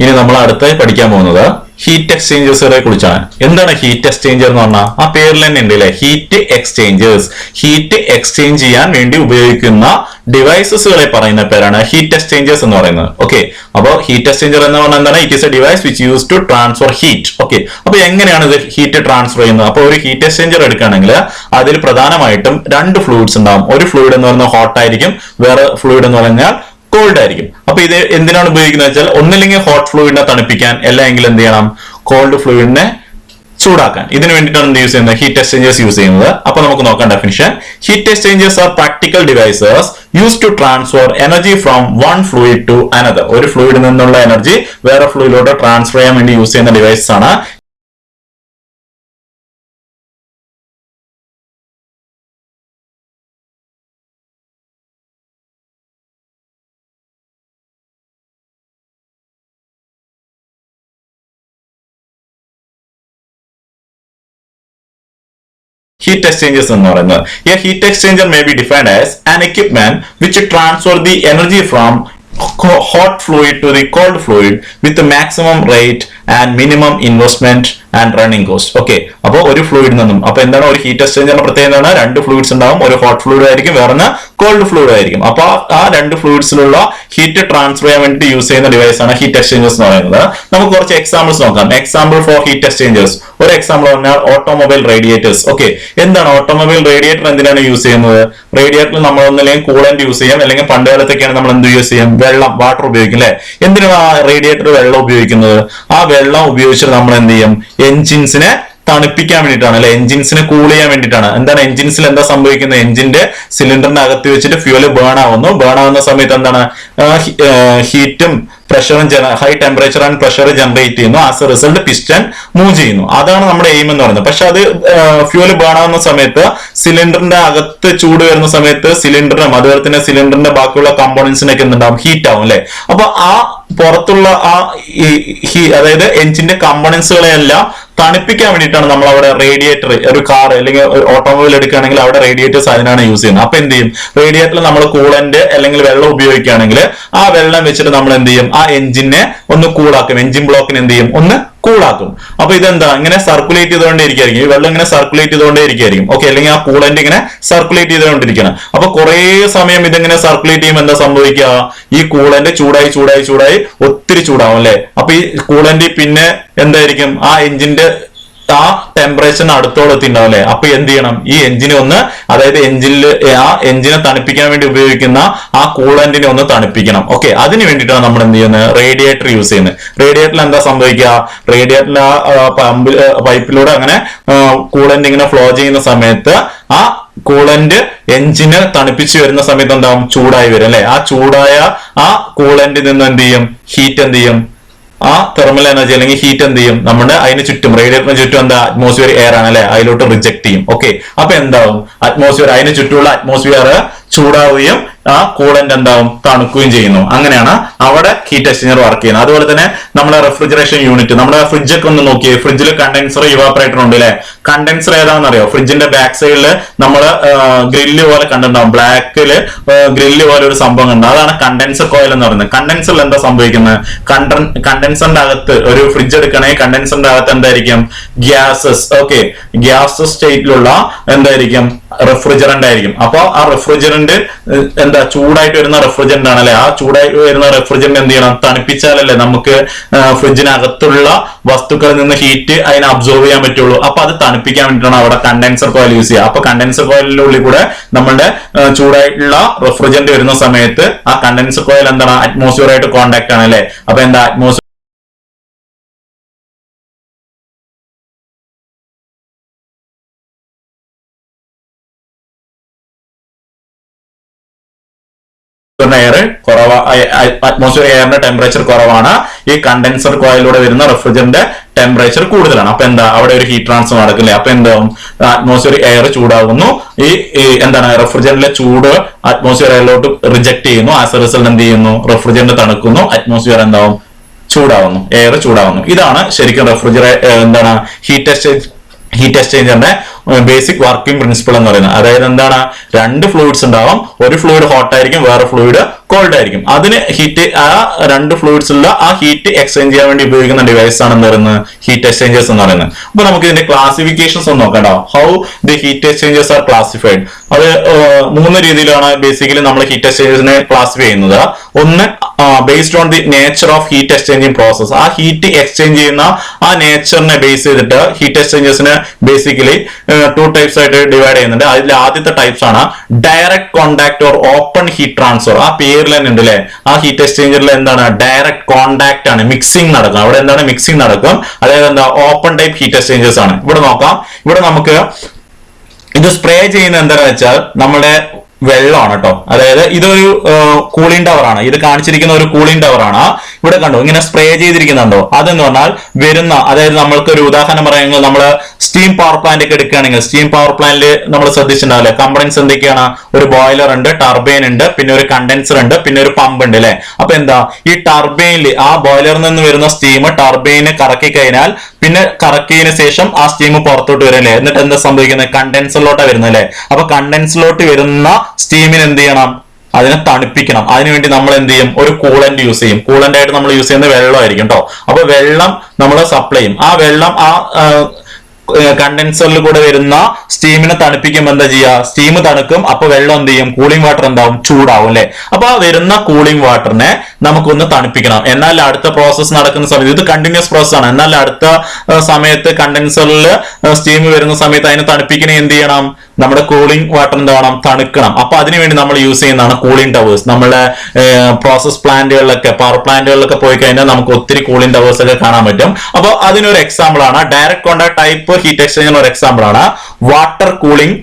ഇനി നമ്മൾ അടുത്തായി പഠിക്കാൻ പോകുന്നത് ഹീറ്റ് എക്സ്ചേഞ്ചേഴ്സുകളെ കുറിച്ചാണ്. എന്താണ് ഹീറ്റ് എക്സ്ചേഞ്ചർ എന്ന് പറഞ്ഞാൽ ആ പേരിൽ തന്നെ ഉണ്ട് അല്ലെ ഹീറ്റ് എക്സ്ചേഞ്ചേഴ്സ് ഹീറ്റ് എക്സ്ചേഞ്ച് ചെയ്യാൻ വേണ്ടി ഉപയോഗിക്കുന്ന ഡിവൈസസുകളെ പറയുന്ന പേരാണ് ഹീറ്റ് എക്സ്ചേഞ്ചേഴ്സ് എന്ന് പറയുന്നത്. ഓക്കെ അപ്പോൾ ഹീറ്റ് എക്സ്ചേഞ്ചർ എന്ന് പറഞ്ഞാൽ എന്താണ്? It is a device which use to transfer heat okay അപ്പൊ എങ്ങനെയാണ് ഇത് ഹീറ്റ് ട്രാൻസ്ഫർ ചെയ്യുന്നത്? അപ്പോൾ ഒരു ഹീറ്റ് എക്സ്ചേഞ്ചർ എടുക്കുകയാണെങ്കിൽ അതിൽ പ്രധാനമായിട്ടും രണ്ട് ഫ്ലൂയിഡ്സ് ഉണ്ടാവും. ഒരു ഫ്ലൂയിഡ് എന്ന് പറഞ്ഞാൽ ഹോട്ട് ആയിരിക്കും. വേറെ ഫ്ലൂയിഡ് എന്ന് പറഞ്ഞാൽ കോൾഡ് ആയിരിക്കും. അപ്പൊ ഇത് എന്തിനാണ് ഉപയോഗിക്കുന്നത് വെച്ചാൽ ഒന്നില്ലെങ്കിൽ ഹോട്ട് ഫ്ലൂയിഡിനെ തണുപ്പിക്കാൻ അല്ലെങ്കിൽ എന്ത് ചെയ്യണം? കോൾഡ് ഫ്ലൂയിഡിനെ ചൂടാക്കാൻ. ഇതിന് വേണ്ടിയിട്ടാണ് എന്ത് യൂസ് ചെയ്യുന്നത്? ഹീറ്റ് എക്സ്ചേഞ്ചേഴ്സ് യൂസ് ചെയ്യുന്നത്. അപ്പൊ നമുക്ക് നോക്കാം definition heat exchangers are practical devices use to transfer energy from one fluid to another ഒരു ഫ്ലൂയിഡിൽ നിന്നുള്ള എനർജി വേറെ ഫ്ലൂയിഡിലോട്ട് ട്രാൻസ്ഫർ ചെയ്യാൻ വേണ്ടി യൂസ് ചെയ്യുന്ന ഡിവൈസസ് ആണ് heat exchangers എന്ന് പറയുന്നത് a heat exchanger may be defined as an equipment which transfer the energy from hot fluid to the cold fluid with maximum rate and minimum investment and running cost okay അപ്പോൾ ഒരു fluid നിന്നും അപ്പൊ എന്താണ് ഒരു heat എക്സ്ചേഞ്ചറിന്റെ പ്രത്യേകത എന്താണ്? രണ്ട് fluids ഉണ്ടാവും. ഒരു ഹോട്ട് ഫ്ലൂയിഡ് ആയിരിക്കും വേറെ കോൾഡ് ഫ്ലൂയിഡ് ആയിരിക്കും. അപ്പൊ ആ- ആ രണ്ട് ഫ്ലൂയിഡ്സിലുള്ള ഹീറ്റ് ട്രാൻസ്ഫർ ചെയ്യാൻ വേണ്ടി യൂസ് ചെയ്യുന്ന ഡിവൈസ് ആണ് ഹീറ്റ് എക്സ്ചേഞ്ചേഴ്സ് എന്ന് പറയുന്നത്. നമുക്ക് കുറച്ച് എക്സാമ്പിൾസ് നോക്കാം. എക്സാമ്പിൾ ഫോർ ഹീറ്റ് എക്സ്ചേഞ്ചേഴ്സ് ഒരു എക്സാമ്പിൾ പറഞ്ഞാൽ ഓട്ടോമൊബൈൽ റേഡിയേറ്റേഴ്സ് ഓക്കെ എന്താണ് ഓട്ടോമൊബൈൽ റേഡിയേറ്റർ എന്തിനാണ് യൂസ് ചെയ്യുന്നത്? റേഡിയേറ്ററിൽ നമ്മൾ ഒന്നില്ലെങ്കിൽ കൂളന്റ് യൂസ് ചെയ്യാം. അല്ലെങ്കിൽ പണ്ട് കാലത്തൊക്കെയാണ് നമ്മൾ എന്ത് യൂസ് ചെയ്യും? വെള്ളം വാട്ടർ ഉപയോഗിക്കും അല്ലെ? എന്തിനാണ് ആ റേഡിയേറ്റർ വെള്ളം ഉപയോഗിക്കുന്നത്? ആ വെള്ളം ഉപയോഗിച്ചിട്ട് നമ്മൾ എന്ത് ചെയ്യും? എൻജിൻസിനെ തണുപ്പിക്കാൻ വേണ്ടിയിട്ടാണ് അല്ലെ? എഞ്ചിൻസിനെ കൂൾ ചെയ്യാൻ വേണ്ടിയിട്ടാണ്. എന്താണ് എഞ്ചിൻസിൽ എന്താ സംഭവിക്കുന്നത്? എഞ്ചിന്റെ സിലിണ്ടറിന്റെ അകത്ത് വെച്ചിട്ട് ഫ്യൂൽ ബേൺ ആവുന്നു. ബേൺ ആവുന്ന സമയത്ത് എന്താണ്? ഹീറ്റും പ്രഷറും high temperature and pressure generate ചെയ്യുന്നു. As a result piston move ചെയ്യുന്നു. അതാണ് നമ്മുടെ എയിം എന്ന് പറയുന്നത്. പക്ഷെ അത് ഫ്യൂൽ ബേൺ ആവുന്ന സമയത്ത് സിലിണ്ടറിന്റെ അകത്ത് ചൂട് വരുന്ന സമയത്ത് സിലിണ്ടറിനും അതുപോലെ തന്നെ സിലിണ്ടറിന്റെ ബാക്കിയുള്ള കമ്പോണൻസിനൊക്കെ എന്തുണ്ടാവും? ഹീറ്റ് ആവും അല്ലെ? അപ്പൊ ആ പുറത്തുള്ള ആ ഈ- അതായത് എഞ്ചിന്റെ കമ്പോണൻസുകളെല്ലാം തണുപ്പിക്കാൻ വേണ്ടിയിട്ടാണ് നമ്മൾ അവിടെ റേഡിയേറ്റർ ഒരു കാർ അല്ലെങ്കിൽ ഓട്ടോമൊബൈൽ എടുക്കുകയാണെങ്കിൽ അവിടെ റേഡിയേറ്റേഴ്സ് അതിനാണ് യൂസ് ചെയ്യുന്നത്. അപ്പൊ എന്ത് ചെയ്യും? റേഡിയേറ്ററിൽ നമ്മൾ കൂളന്റ് അല്ലെങ്കിൽ വെള്ളം ഉപയോഗിക്കുകയാണെങ്കിൽ ആ വെള്ളം വെച്ചിട്ട് നമ്മൾ എന്ത് ചെയ്യും? ആ എഞ്ചിനെ ഒന്ന് കൂളാക്കും. എഞ്ചിൻ ബ്ലോക്കിന് എന്ത് ചെയ്യും? ഒന്ന് കൂളാക്കും. അപ്പൊ ഇതെന്താ? ഇങ്ങനെ സർക്കുലേറ്റ് ചെയ്തുകൊണ്ടേ ഇരിക്കും ഈ വെള്ളം ഇങ്ങനെ സർക്കുലേറ്റ് ചെയ്തുകൊണ്ടേ ഇരിക്കും ഓക്കെ അല്ലെങ്കിൽ ആ കൂളന്റ് ഇങ്ങനെ സർക്കുലേറ്റ് ചെയ്തുകൊണ്ടിരിക്കണം. അപ്പൊ കുറെ സമയം ഇതിങ്ങനെ സർക്കുലേറ്റ് ചെയ്യുമ്പോൾ എന്താ സംഭവിക്കുക? ഈ കൂളന്റ് ചൂടായി ചൂടായി ചൂടായി ഒത്തിരി ചൂടാവും അല്ലെ? അപ്പൊ ഈ കൂളന്റ് പിന്നെ എന്തായിരിക്കും? ആ എഞ്ചിന്റെ ആ ടെമ്പറേച്ചറിന് അടുത്തോളം എത്തിണ്ടാവും അല്ലെ അപ്പൊ എന്ത് ചെയ്യണം? ഈ എഞ്ചിനെ ഒന്ന് അതായത് എഞ്ചിനിൽ ആ എഞ്ചിനെ തണുപ്പിക്കാൻ വേണ്ടി ഉപയോഗിക്കുന്ന ആ കൂളന്റിനെ ഒന്ന് തണുപ്പിക്കണം. ഓക്കെ അതിന് വേണ്ടിയിട്ടാണ് നമ്മൾ എന്ത് ചെയ്യുന്നത്? റേഡിയേറ്റർ യൂസ് ചെയ്യുന്നത്. റേഡിയേറ്ററിൽ എന്താ സംഭവിക്കുക? റേഡിയേറ്ററിൽ ആ പമ്പ് പൈപ്പിലൂടെ അങ്ങനെ കൂളന്റ് ഇങ്ങനെ ഫ്ലോ ചെയ്യുന്ന സമയത്ത് ആ കൂളന്റ് എഞ്ചിന് തണുപ്പിച്ച് വരുന്ന സമയത്ത് എന്താവും? ചൂടായി വരും അല്ലെ? ആ ചൂടായ ആ കൂളന്റിൽ നിന്ന് എന്ത് ചെയ്യും? ഹീറ്റ് എന്ത് ചെയ്യും? ആ തെർമൽ എനർജി അല്ലെങ്കിൽ ഹീറ്റ് എന്ത് ചെയ്യും? നമ്മുടെ അതിന് ചുറ്റും റേഡിയേറ്ററിന് ചുറ്റും എന്താ? അറ്റ്മോസ്ഫിയർ എയർ ആണ് അല്ലെ അതിലോട്ട് റിജക്ട് ചെയ്യും. ഓക്കെ അപ്പൊ എന്താവും? അറ്റ്മോസ്ഫിയർ അതിന് ചുറ്റുമുള്ള അറ്റ്മോസ്ഫിയർ ചൂടാവുകയും ആ കൂളന്റ് എന്താവും? തണുക്കുകയും ചെയ്യുന്നു. അങ്ങനെയാണ് അവിടെ ഹീറ്റ് എക്സ്ചേഞ്ചർ വർക്ക് ചെയ്യുന്നത്. അതുപോലെ തന്നെ നമ്മുടെ റെഫ്രിജറേഷൻ യൂണിറ്റ് നമ്മുടെ ഫ്രിഡ്ജ് ഒക്കെ ഒന്ന് നോക്കിയേ. ഫ്രിഡ്ജിൽ കണ്ടൻസർ ഇവാപ്പറേറ്റർ ഉണ്ട് അല്ലെ കണ്ടൻസർ ഏതാണെന്ന് അറിയോ ഫ്രിഡ്ജിന്റെ ബാക്ക് സൈഡിൽ നമ്മൾ ഗ്രില്ല് പോലെ കണ്ടിട്ടുണ്ടാവും. ബ്ലാക്കിൽ ഗ്രില്ല് പോലെ ഒരു സംഭവം ഉണ്ട്. അതാണ് കണ്ടൻസർ കോയിൽ എന്ന് പറയുന്നത്. കണ്ടൻസറിൽ എന്താ സംഭവിക്കുന്നത്? കണ്ടൻസറിന്റെ അകത്ത് ഒരു ഫ്രിഡ്ജ് എടുക്കണേ കണ്ടൻസറിന്റെ അകത്ത് എന്തായിരിക്കും? ഗ്യാസസ് ഓക്കെ ഗ്യാസസ് സ്റ്റേറ്റിലുള്ള എന്തായിരിക്കും? റെഫ്രിജറന്റ് ആയിരിക്കും. അപ്പൊ ആ റെഫ്രിജറന്റ് എന്താ ചൂടായിട്ട് വരുന്ന റെഫ്രിജറന്റ് ആണ് അല്ലെ ആ ചൂടായി വരുന്ന റെഫ്രിജറന്റ് എന്ത് ചെയ്യണം? തണുപ്പിച്ചാലല്ലേ നമുക്ക് ഫ്രിഡ്ജിനകത്തുള്ള വസ്തുക്കളിൽ നിന്ന് ഹീറ്റ് അതിനെ അബ്സോർവ് ചെയ്യാൻ പറ്റുള്ളൂ. അപ്പൊ അത് തണുപ്പിക്കാൻ വേണ്ടിയിട്ടാണ് അവിടെ കണ്ടൻസർ കോയിൽ യൂസ് ചെയ്യുക. അപ്പൊ കണ്ടൻസർ കോയിലിന്റെ ഉള്ളിൽ കൂടെ നമ്മളുടെ ചൂടായിട്ടുള്ള റെഫ്രിജറന്റ് വരുന്ന സമയത്ത് ആ കണ്ടൻസർ കോയിൽ എന്താണ്? അറ്റ്മോസ്ഫിയർ ആയിട്ട് കോണ്ടാക്ട് ആണ് അല്ലെ? അപ്പൊ എന്താ അറ്റ്മോസ്ഫിയർ അറ്റ്മോസ്ഫിയർ എയറിന്റെ ടെമ്പറേച്ചർ കുറവാണ്. ഈ കണ്ടൻസർ കോയിലൂടെ വരുന്ന റെഫ്രിജറിന്റെ ടെമ്പറേച്ചർ കൂടുതലാണ്. അപ്പൊ എന്താ? അവിടെ ഒരു ഹീറ്റ് ട്രാൻസ്ഫർ നടക്കില്ലേ? അപ്പൊ എന്താവും അറ്റ്മോസ്ഫിയർ എയർ ചൂടാകുന്നു ഈ എന്താണ്? റെഫ്രിജറന്റിലെ ചൂട് അറ്റ്മോസ്ഫിയർ എയറിലോട്ട് റിജക്ട് ചെയ്യുന്നു. ആസ് എ റിസൾട്ട് എന്ത് ചെയ്യുന്നു? റെഫ്രിജറന്റ് തണുക്കുന്നു. അറ്റ്മോസ്ഫിയർ എന്താവും? ചൂടാവുന്നു. എയർ ചൂടാവുന്നു. ഇതാണ് ശരിക്കും റെഫ്രിജറ എന്താണ്? ഹീറ്റ് എക്സ്ചേഞ്ച് ഹീറ്റ് എക്സ്ചേഞ്ചറിന്റെ ബേസിക് വർക്കിംഗ് പ്രിൻസിപ്പിൾ എന്ന് പറയുന്നത്. അതായത് എന്താണ്? രണ്ട് ഫ്ലൂയിഡ്സ് ഉണ്ടാവും. ഒരു ഫ്ലൂയിഡ് ഹോട്ട് ആയിരിക്കും വേറെ ഫ്ലൂയിഡ് കോൾഡ് ആയിരിക്കും അതിന് ഹീറ്റ് ആ രണ്ട് ഫ്ലൂയിഡ്സിലുള്ള ആ ഹീറ്റ് എക്സ്ചേഞ്ച് ചെയ്യാൻ വേണ്ടി ഉപയോഗിക്കുന്ന ഡിവൈസ് ആണ് എന്ന് പറയുന്നത്? ഹീറ്റ് എക്സ്ചേഞ്ചേഴ്സ് എന്ന് പറയുന്നത്. അപ്പൊ നമുക്ക് ഇതിന്റെ ക്ലാസിഫിക്കേഷൻസ് ഒന്ന് നോക്കണ്ട how the heat exchangers are classified അത് മൂന്ന് രീതിയിലാണ് ബേസിക്കലി നമ്മൾ ഹീറ്റ് എക്സ്ചേഞ്ചേഴ്സിനെ ക്ലാസിഫൈ ചെയ്യുന്നത്. ഒന്ന് based on the nature of heat exchanging process ആ ഹീറ്റ് എക്സ്ചേഞ്ച് ചെയ്യുന്ന ആ നേച്ചറിനെ ബേസ് ചെയ്തിട്ട് ഹീറ്റ് എക്സ്ചേഞ്ചേഴ്സിനെ ബേസിക്കലി ടു ടൈപ്സ് ആയിട്ട് ഡിവൈഡ് ചെയ്യുന്നുണ്ട്. അതിൽ ആദ്യത്തെ ടൈപ്സ് ആണ് direct contact or open heat transfer ആ പേരിൽ തന്നെ ഉണ്ട് അല്ലെ ആ ഹീറ്റ് എക്സ്ചേഞ്ചറിൽ എന്താണ്? ഡയറക്ട് കോണ്ടാക്ട് ആണ്. മിക്സിംഗ് നടക്കും അവിടെ എന്താണ്? മിക്സിംഗ് നടക്കും. അതായത് എന്താ? ഓപ്പൺ ടൈപ്പ് ഹീറ്റ് എക്സ്ചേഞ്ചേഴ്സ് ആണ്. ഇവിടെ നോക്കാം. ഇവിടെ നമുക്ക് ഇത് സ്പ്രേ ചെയ്യുന്ന എന്താണെന്ന് വെച്ചാൽ നമ്മുടെ വെള്ളമാണ് കേട്ടോ. അതായത് ഇതൊരു കൂളിംഗ് ടവർ ആണ്. ഇത് കാണിച്ചിരിക്കുന്ന ഒരു കൂളിംഗ് ടവർ ആണ്. ഇവിടെ കണ്ടോ ഇങ്ങനെ സ്പ്രേ ചെയ്തിരിക്കുന്നുണ്ടോ? അതെന്ന് പറഞ്ഞാൽ വരുന്ന അതായത് നമ്മൾക്ക് ഒരു ഉദാഹരണം പറയുന്നത് നമ്മൾ സ്റ്റീം പവർ പ്ലാന്റ് ഒക്കെ എടുക്കുകയാണെങ്കിൽ സ്റ്റീം പവർ പ്ലാന്റിൽ നമ്മൾ ശ്രദ്ധിച്ചിട്ടുണ്ടാവില്ലേ? കമ്പണൻസ് എന്തൊക്കെയാണ്? ഒരു ബോയിലർ ഉണ്ട് ടർബൈൻ ഉണ്ട് പിന്നെ ഒരു കണ്ടൻസർ ഉണ്ട് പിന്നെ ഒരു പമ്പ് ഉണ്ട് അല്ലെ? അപ്പൊ എന്താ? ഈ ടർബൈനിൽ ആ ബോയിലറിൽ നിന്ന് വരുന്ന സ്റ്റീം ടർബൈന് കറക്കി കഴിഞ്ഞാൽ പിന്നെ കറക്കിയതിന് ശേഷം ആ സ്റ്റീം പുറത്തോട്ട് വരും അല്ലേ? എന്നിട്ട് എന്താ സംഭവിക്കുന്നത്? കണ്ടൻസറിലോട്ടാണ് വരുന്നത് അല്ലെ? അപ്പൊ കണ്ടൻസറിലോട്ട് വരുന്ന സ്റ്റീമിന് എന്ത് ചെയ്യണം? അതിനെ തണുപ്പിക്കണം. അതിനുവേണ്ടി നമ്മൾ എന്ത് ചെയ്യും? ഒരു കൂളന്റ് യൂസ് ചെയ്യും. കൂളന്റ് ആയിട്ട് നമ്മൾ യൂസ് ചെയ്യുന്നത് വെള്ളമായിരിക്കും കേട്ടോ അപ്പൊ വെള്ളം നമ്മൾ സപ്ലൈ ചെയ്യും. ആ വെള്ളം ആ കണ്ടൻസറിൽ കൂടെ വരുന്ന സ്റ്റീമിനെ തണുപ്പിക്കുമ്പോൾ എന്താ ചെയ്യുക സ്റ്റീം തണുക്കും അപ്പൊ വെള്ളം എന്ത് ചെയ്യും? കൂളിംഗ് വാട്ടർ എന്താവും? ചൂടാവും അല്ലെ? അപ്പൊ ആ വരുന്ന കൂളിംഗ് വാട്ടറിനെ നമുക്കൊന്ന് തണുപ്പിക്കണം. എന്നാൽ അടുത്ത പ്രോസസ്സ് നടക്കുന്ന സമയത്ത് ഇത് കണ്ടിന്യൂസ് പ്രോസസ് ആണ്. എന്നാൽ അടുത്ത സമയത്ത് കണ്ടൻസറിൽ സ്റ്റീം വരുന്ന സമയത്ത് അതിനെ തണുപ്പിക്കണേ എന്ത് ചെയ്യണം? നമ്മുടെ കൂളിംഗ് വാട്ടർ എന്ത് വേണം? തണുക്കണം. അപ്പൊ അതിനുവേണ്ടി നമ്മൾ യൂസ് ചെയ്യുന്നതാണ് കൂളിംഗ് ടവേഴ്സ് നമ്മുടെ പ്രോസസ് പ്ലാന്റുകളിലൊക്കെ പവർ പ്ലാന്റുകളിലൊക്കെ പോയി കഴിഞ്ഞാൽ നമുക്ക് ഒത്തിരി കൂളിംഗ് ടവേഴ്സ് ഒക്കെ കാണാൻ പറ്റും. അപ്പോൾ അതിനൊരു എക്സാമ്പിൾ ആണ്. Direct contact type heat exchanger ഒരു എക്സാമ്പിൾ ആണ്. Water cooling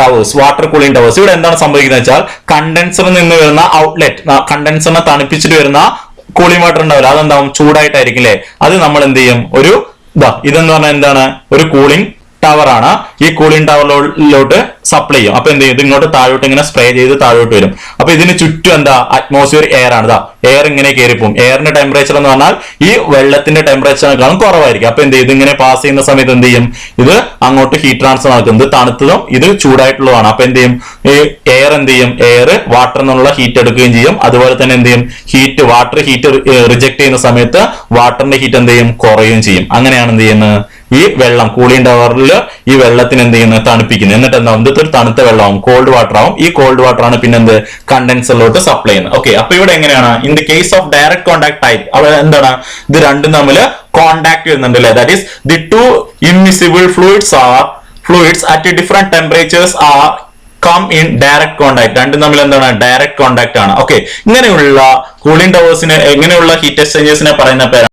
towers water cooling towers ഇവിടെ എന്താണ് സംഭവിക്കുന്നത് വെച്ചാൽ കണ്ടൻസറിൽ നിന്ന് വരുന്ന ഔട്ട്ലെറ്റ് കണ്ടൻസറിനെ തണുപ്പിച്ചിട്ട് വരുന്ന കൂളിംഗ് വാട്ടർ ഉണ്ടാവില്ല. അതെന്താവും? ചൂടായിട്ടായിരിക്കും അല്ലേ അത് നമ്മൾ എന്ത് ചെയ്യും? ഒരു ഇതാ ഇതെന്ന് പറഞ്ഞാൽ എന്താണ്? ഒരു കൂളിംഗ് ടവർ ആണ് ഈ കൂളിംഗ് ടവറിലോട്ട് സപ്ലൈ ചെയ്യും. അപ്പൊ എന്ത് ചെയ്യും? ഇങ്ങോട്ട് താഴോട്ട് ഇങ്ങനെ സ്പ്രേ ചെയ്ത് താഴോട്ട് വരും. അപ്പൊ ഇതിന് ചുറ്റും എന്താ? അറ്റ്മോസ്ഫിയർ എയർ ആണ്. ഇതാ എയർ ഇങ്ങനെ കയറിപ്പോവും എയറിന്റെ ടെമ്പറേച്ചർ എന്ന് പറഞ്ഞാൽ ഈ വെള്ളത്തിന്റെ ടെമ്പറേച്ചറിനേക്കാളും കുറവായിരിക്കും. അപ്പൊ എന്ത് ചെയ്യും? ഇതിങ്ങനെ പാസ് ചെയ്യുന്ന സമയത്ത് എന്ത് ചെയ്യും? ഇത് അങ്ങോട്ട് ഹീറ്റ് ട്രാൻസ്ഫർ നടക്കും ഇത് തണുത്തതും ഇത് ചൂടായിട്ടുള്ളതാണ് അപ്പൊ എന്ത് ചെയ്യും? ഈ എയർ എന്ത് ചെയ്യും? എയർ വാട്ടർ എന്നുള്ള ഹീറ്റ് എടുക്കുകയും ചെയ്യും. അതുപോലെ തന്നെ എന്ത് ചെയ്യും? ഹീറ്റ് വാട്ടർ ഹീറ്റ് റിജക്ട് ചെയ്യുന്ന സമയത്ത് വാട്ടറിന്റെ ഹീറ്റ് എന്ത് ചെയ്യും? കുറയുകയും ചെയ്യും. അങ്ങനെയാണ് എന്ത് ചെയ്യുന്നത്? ഈ വെള്ളം കൂളിംഗ് ടവറിൽ ഈ വെള്ളത്തിന് എന്ത് ചെയ്യുന്നത് തണുപ്പിക്കുന്നു. എന്നിട്ട് എന്താ ഇത് ഒരു തണുത്ത വെള്ളമാവും. കോൾഡ് വാട്ടർ ആവും. ഈ കോൾഡ് വാട്ടർ ആണ് പിന്നെ എന്ത് കണ്ടൻസറിലോട്ട് സപ്ലൈ ചെയ്യുന്നത്. ഓക്കെ അപ്പൊ ഇവിടെ എങ്ങനെയാണ്? In the case of direct contact type അവിടെ എന്താണ്? ഇത് രണ്ടും തമ്മിൽ കോണ്ടാക്ട് ചെയ്യുന്നുണ്ട് അല്ലേ that is the two immiscible fluids are fluids at different temperatures are come in direct contact രണ്ടും തമ്മിൽ എന്താണ്? ഡയറക്ട് കോണ്ടാക്ട് ആണ്. ഓക്കെ ഇങ്ങനെയുള്ള കൂളിംഗ് ടവേഴ്സിന് എങ്ങനെയുള്ള ഹീറ്റ് എക്സ്ചേഞ്ചേഴ്സിനെ പറയുന്ന പേരാണ്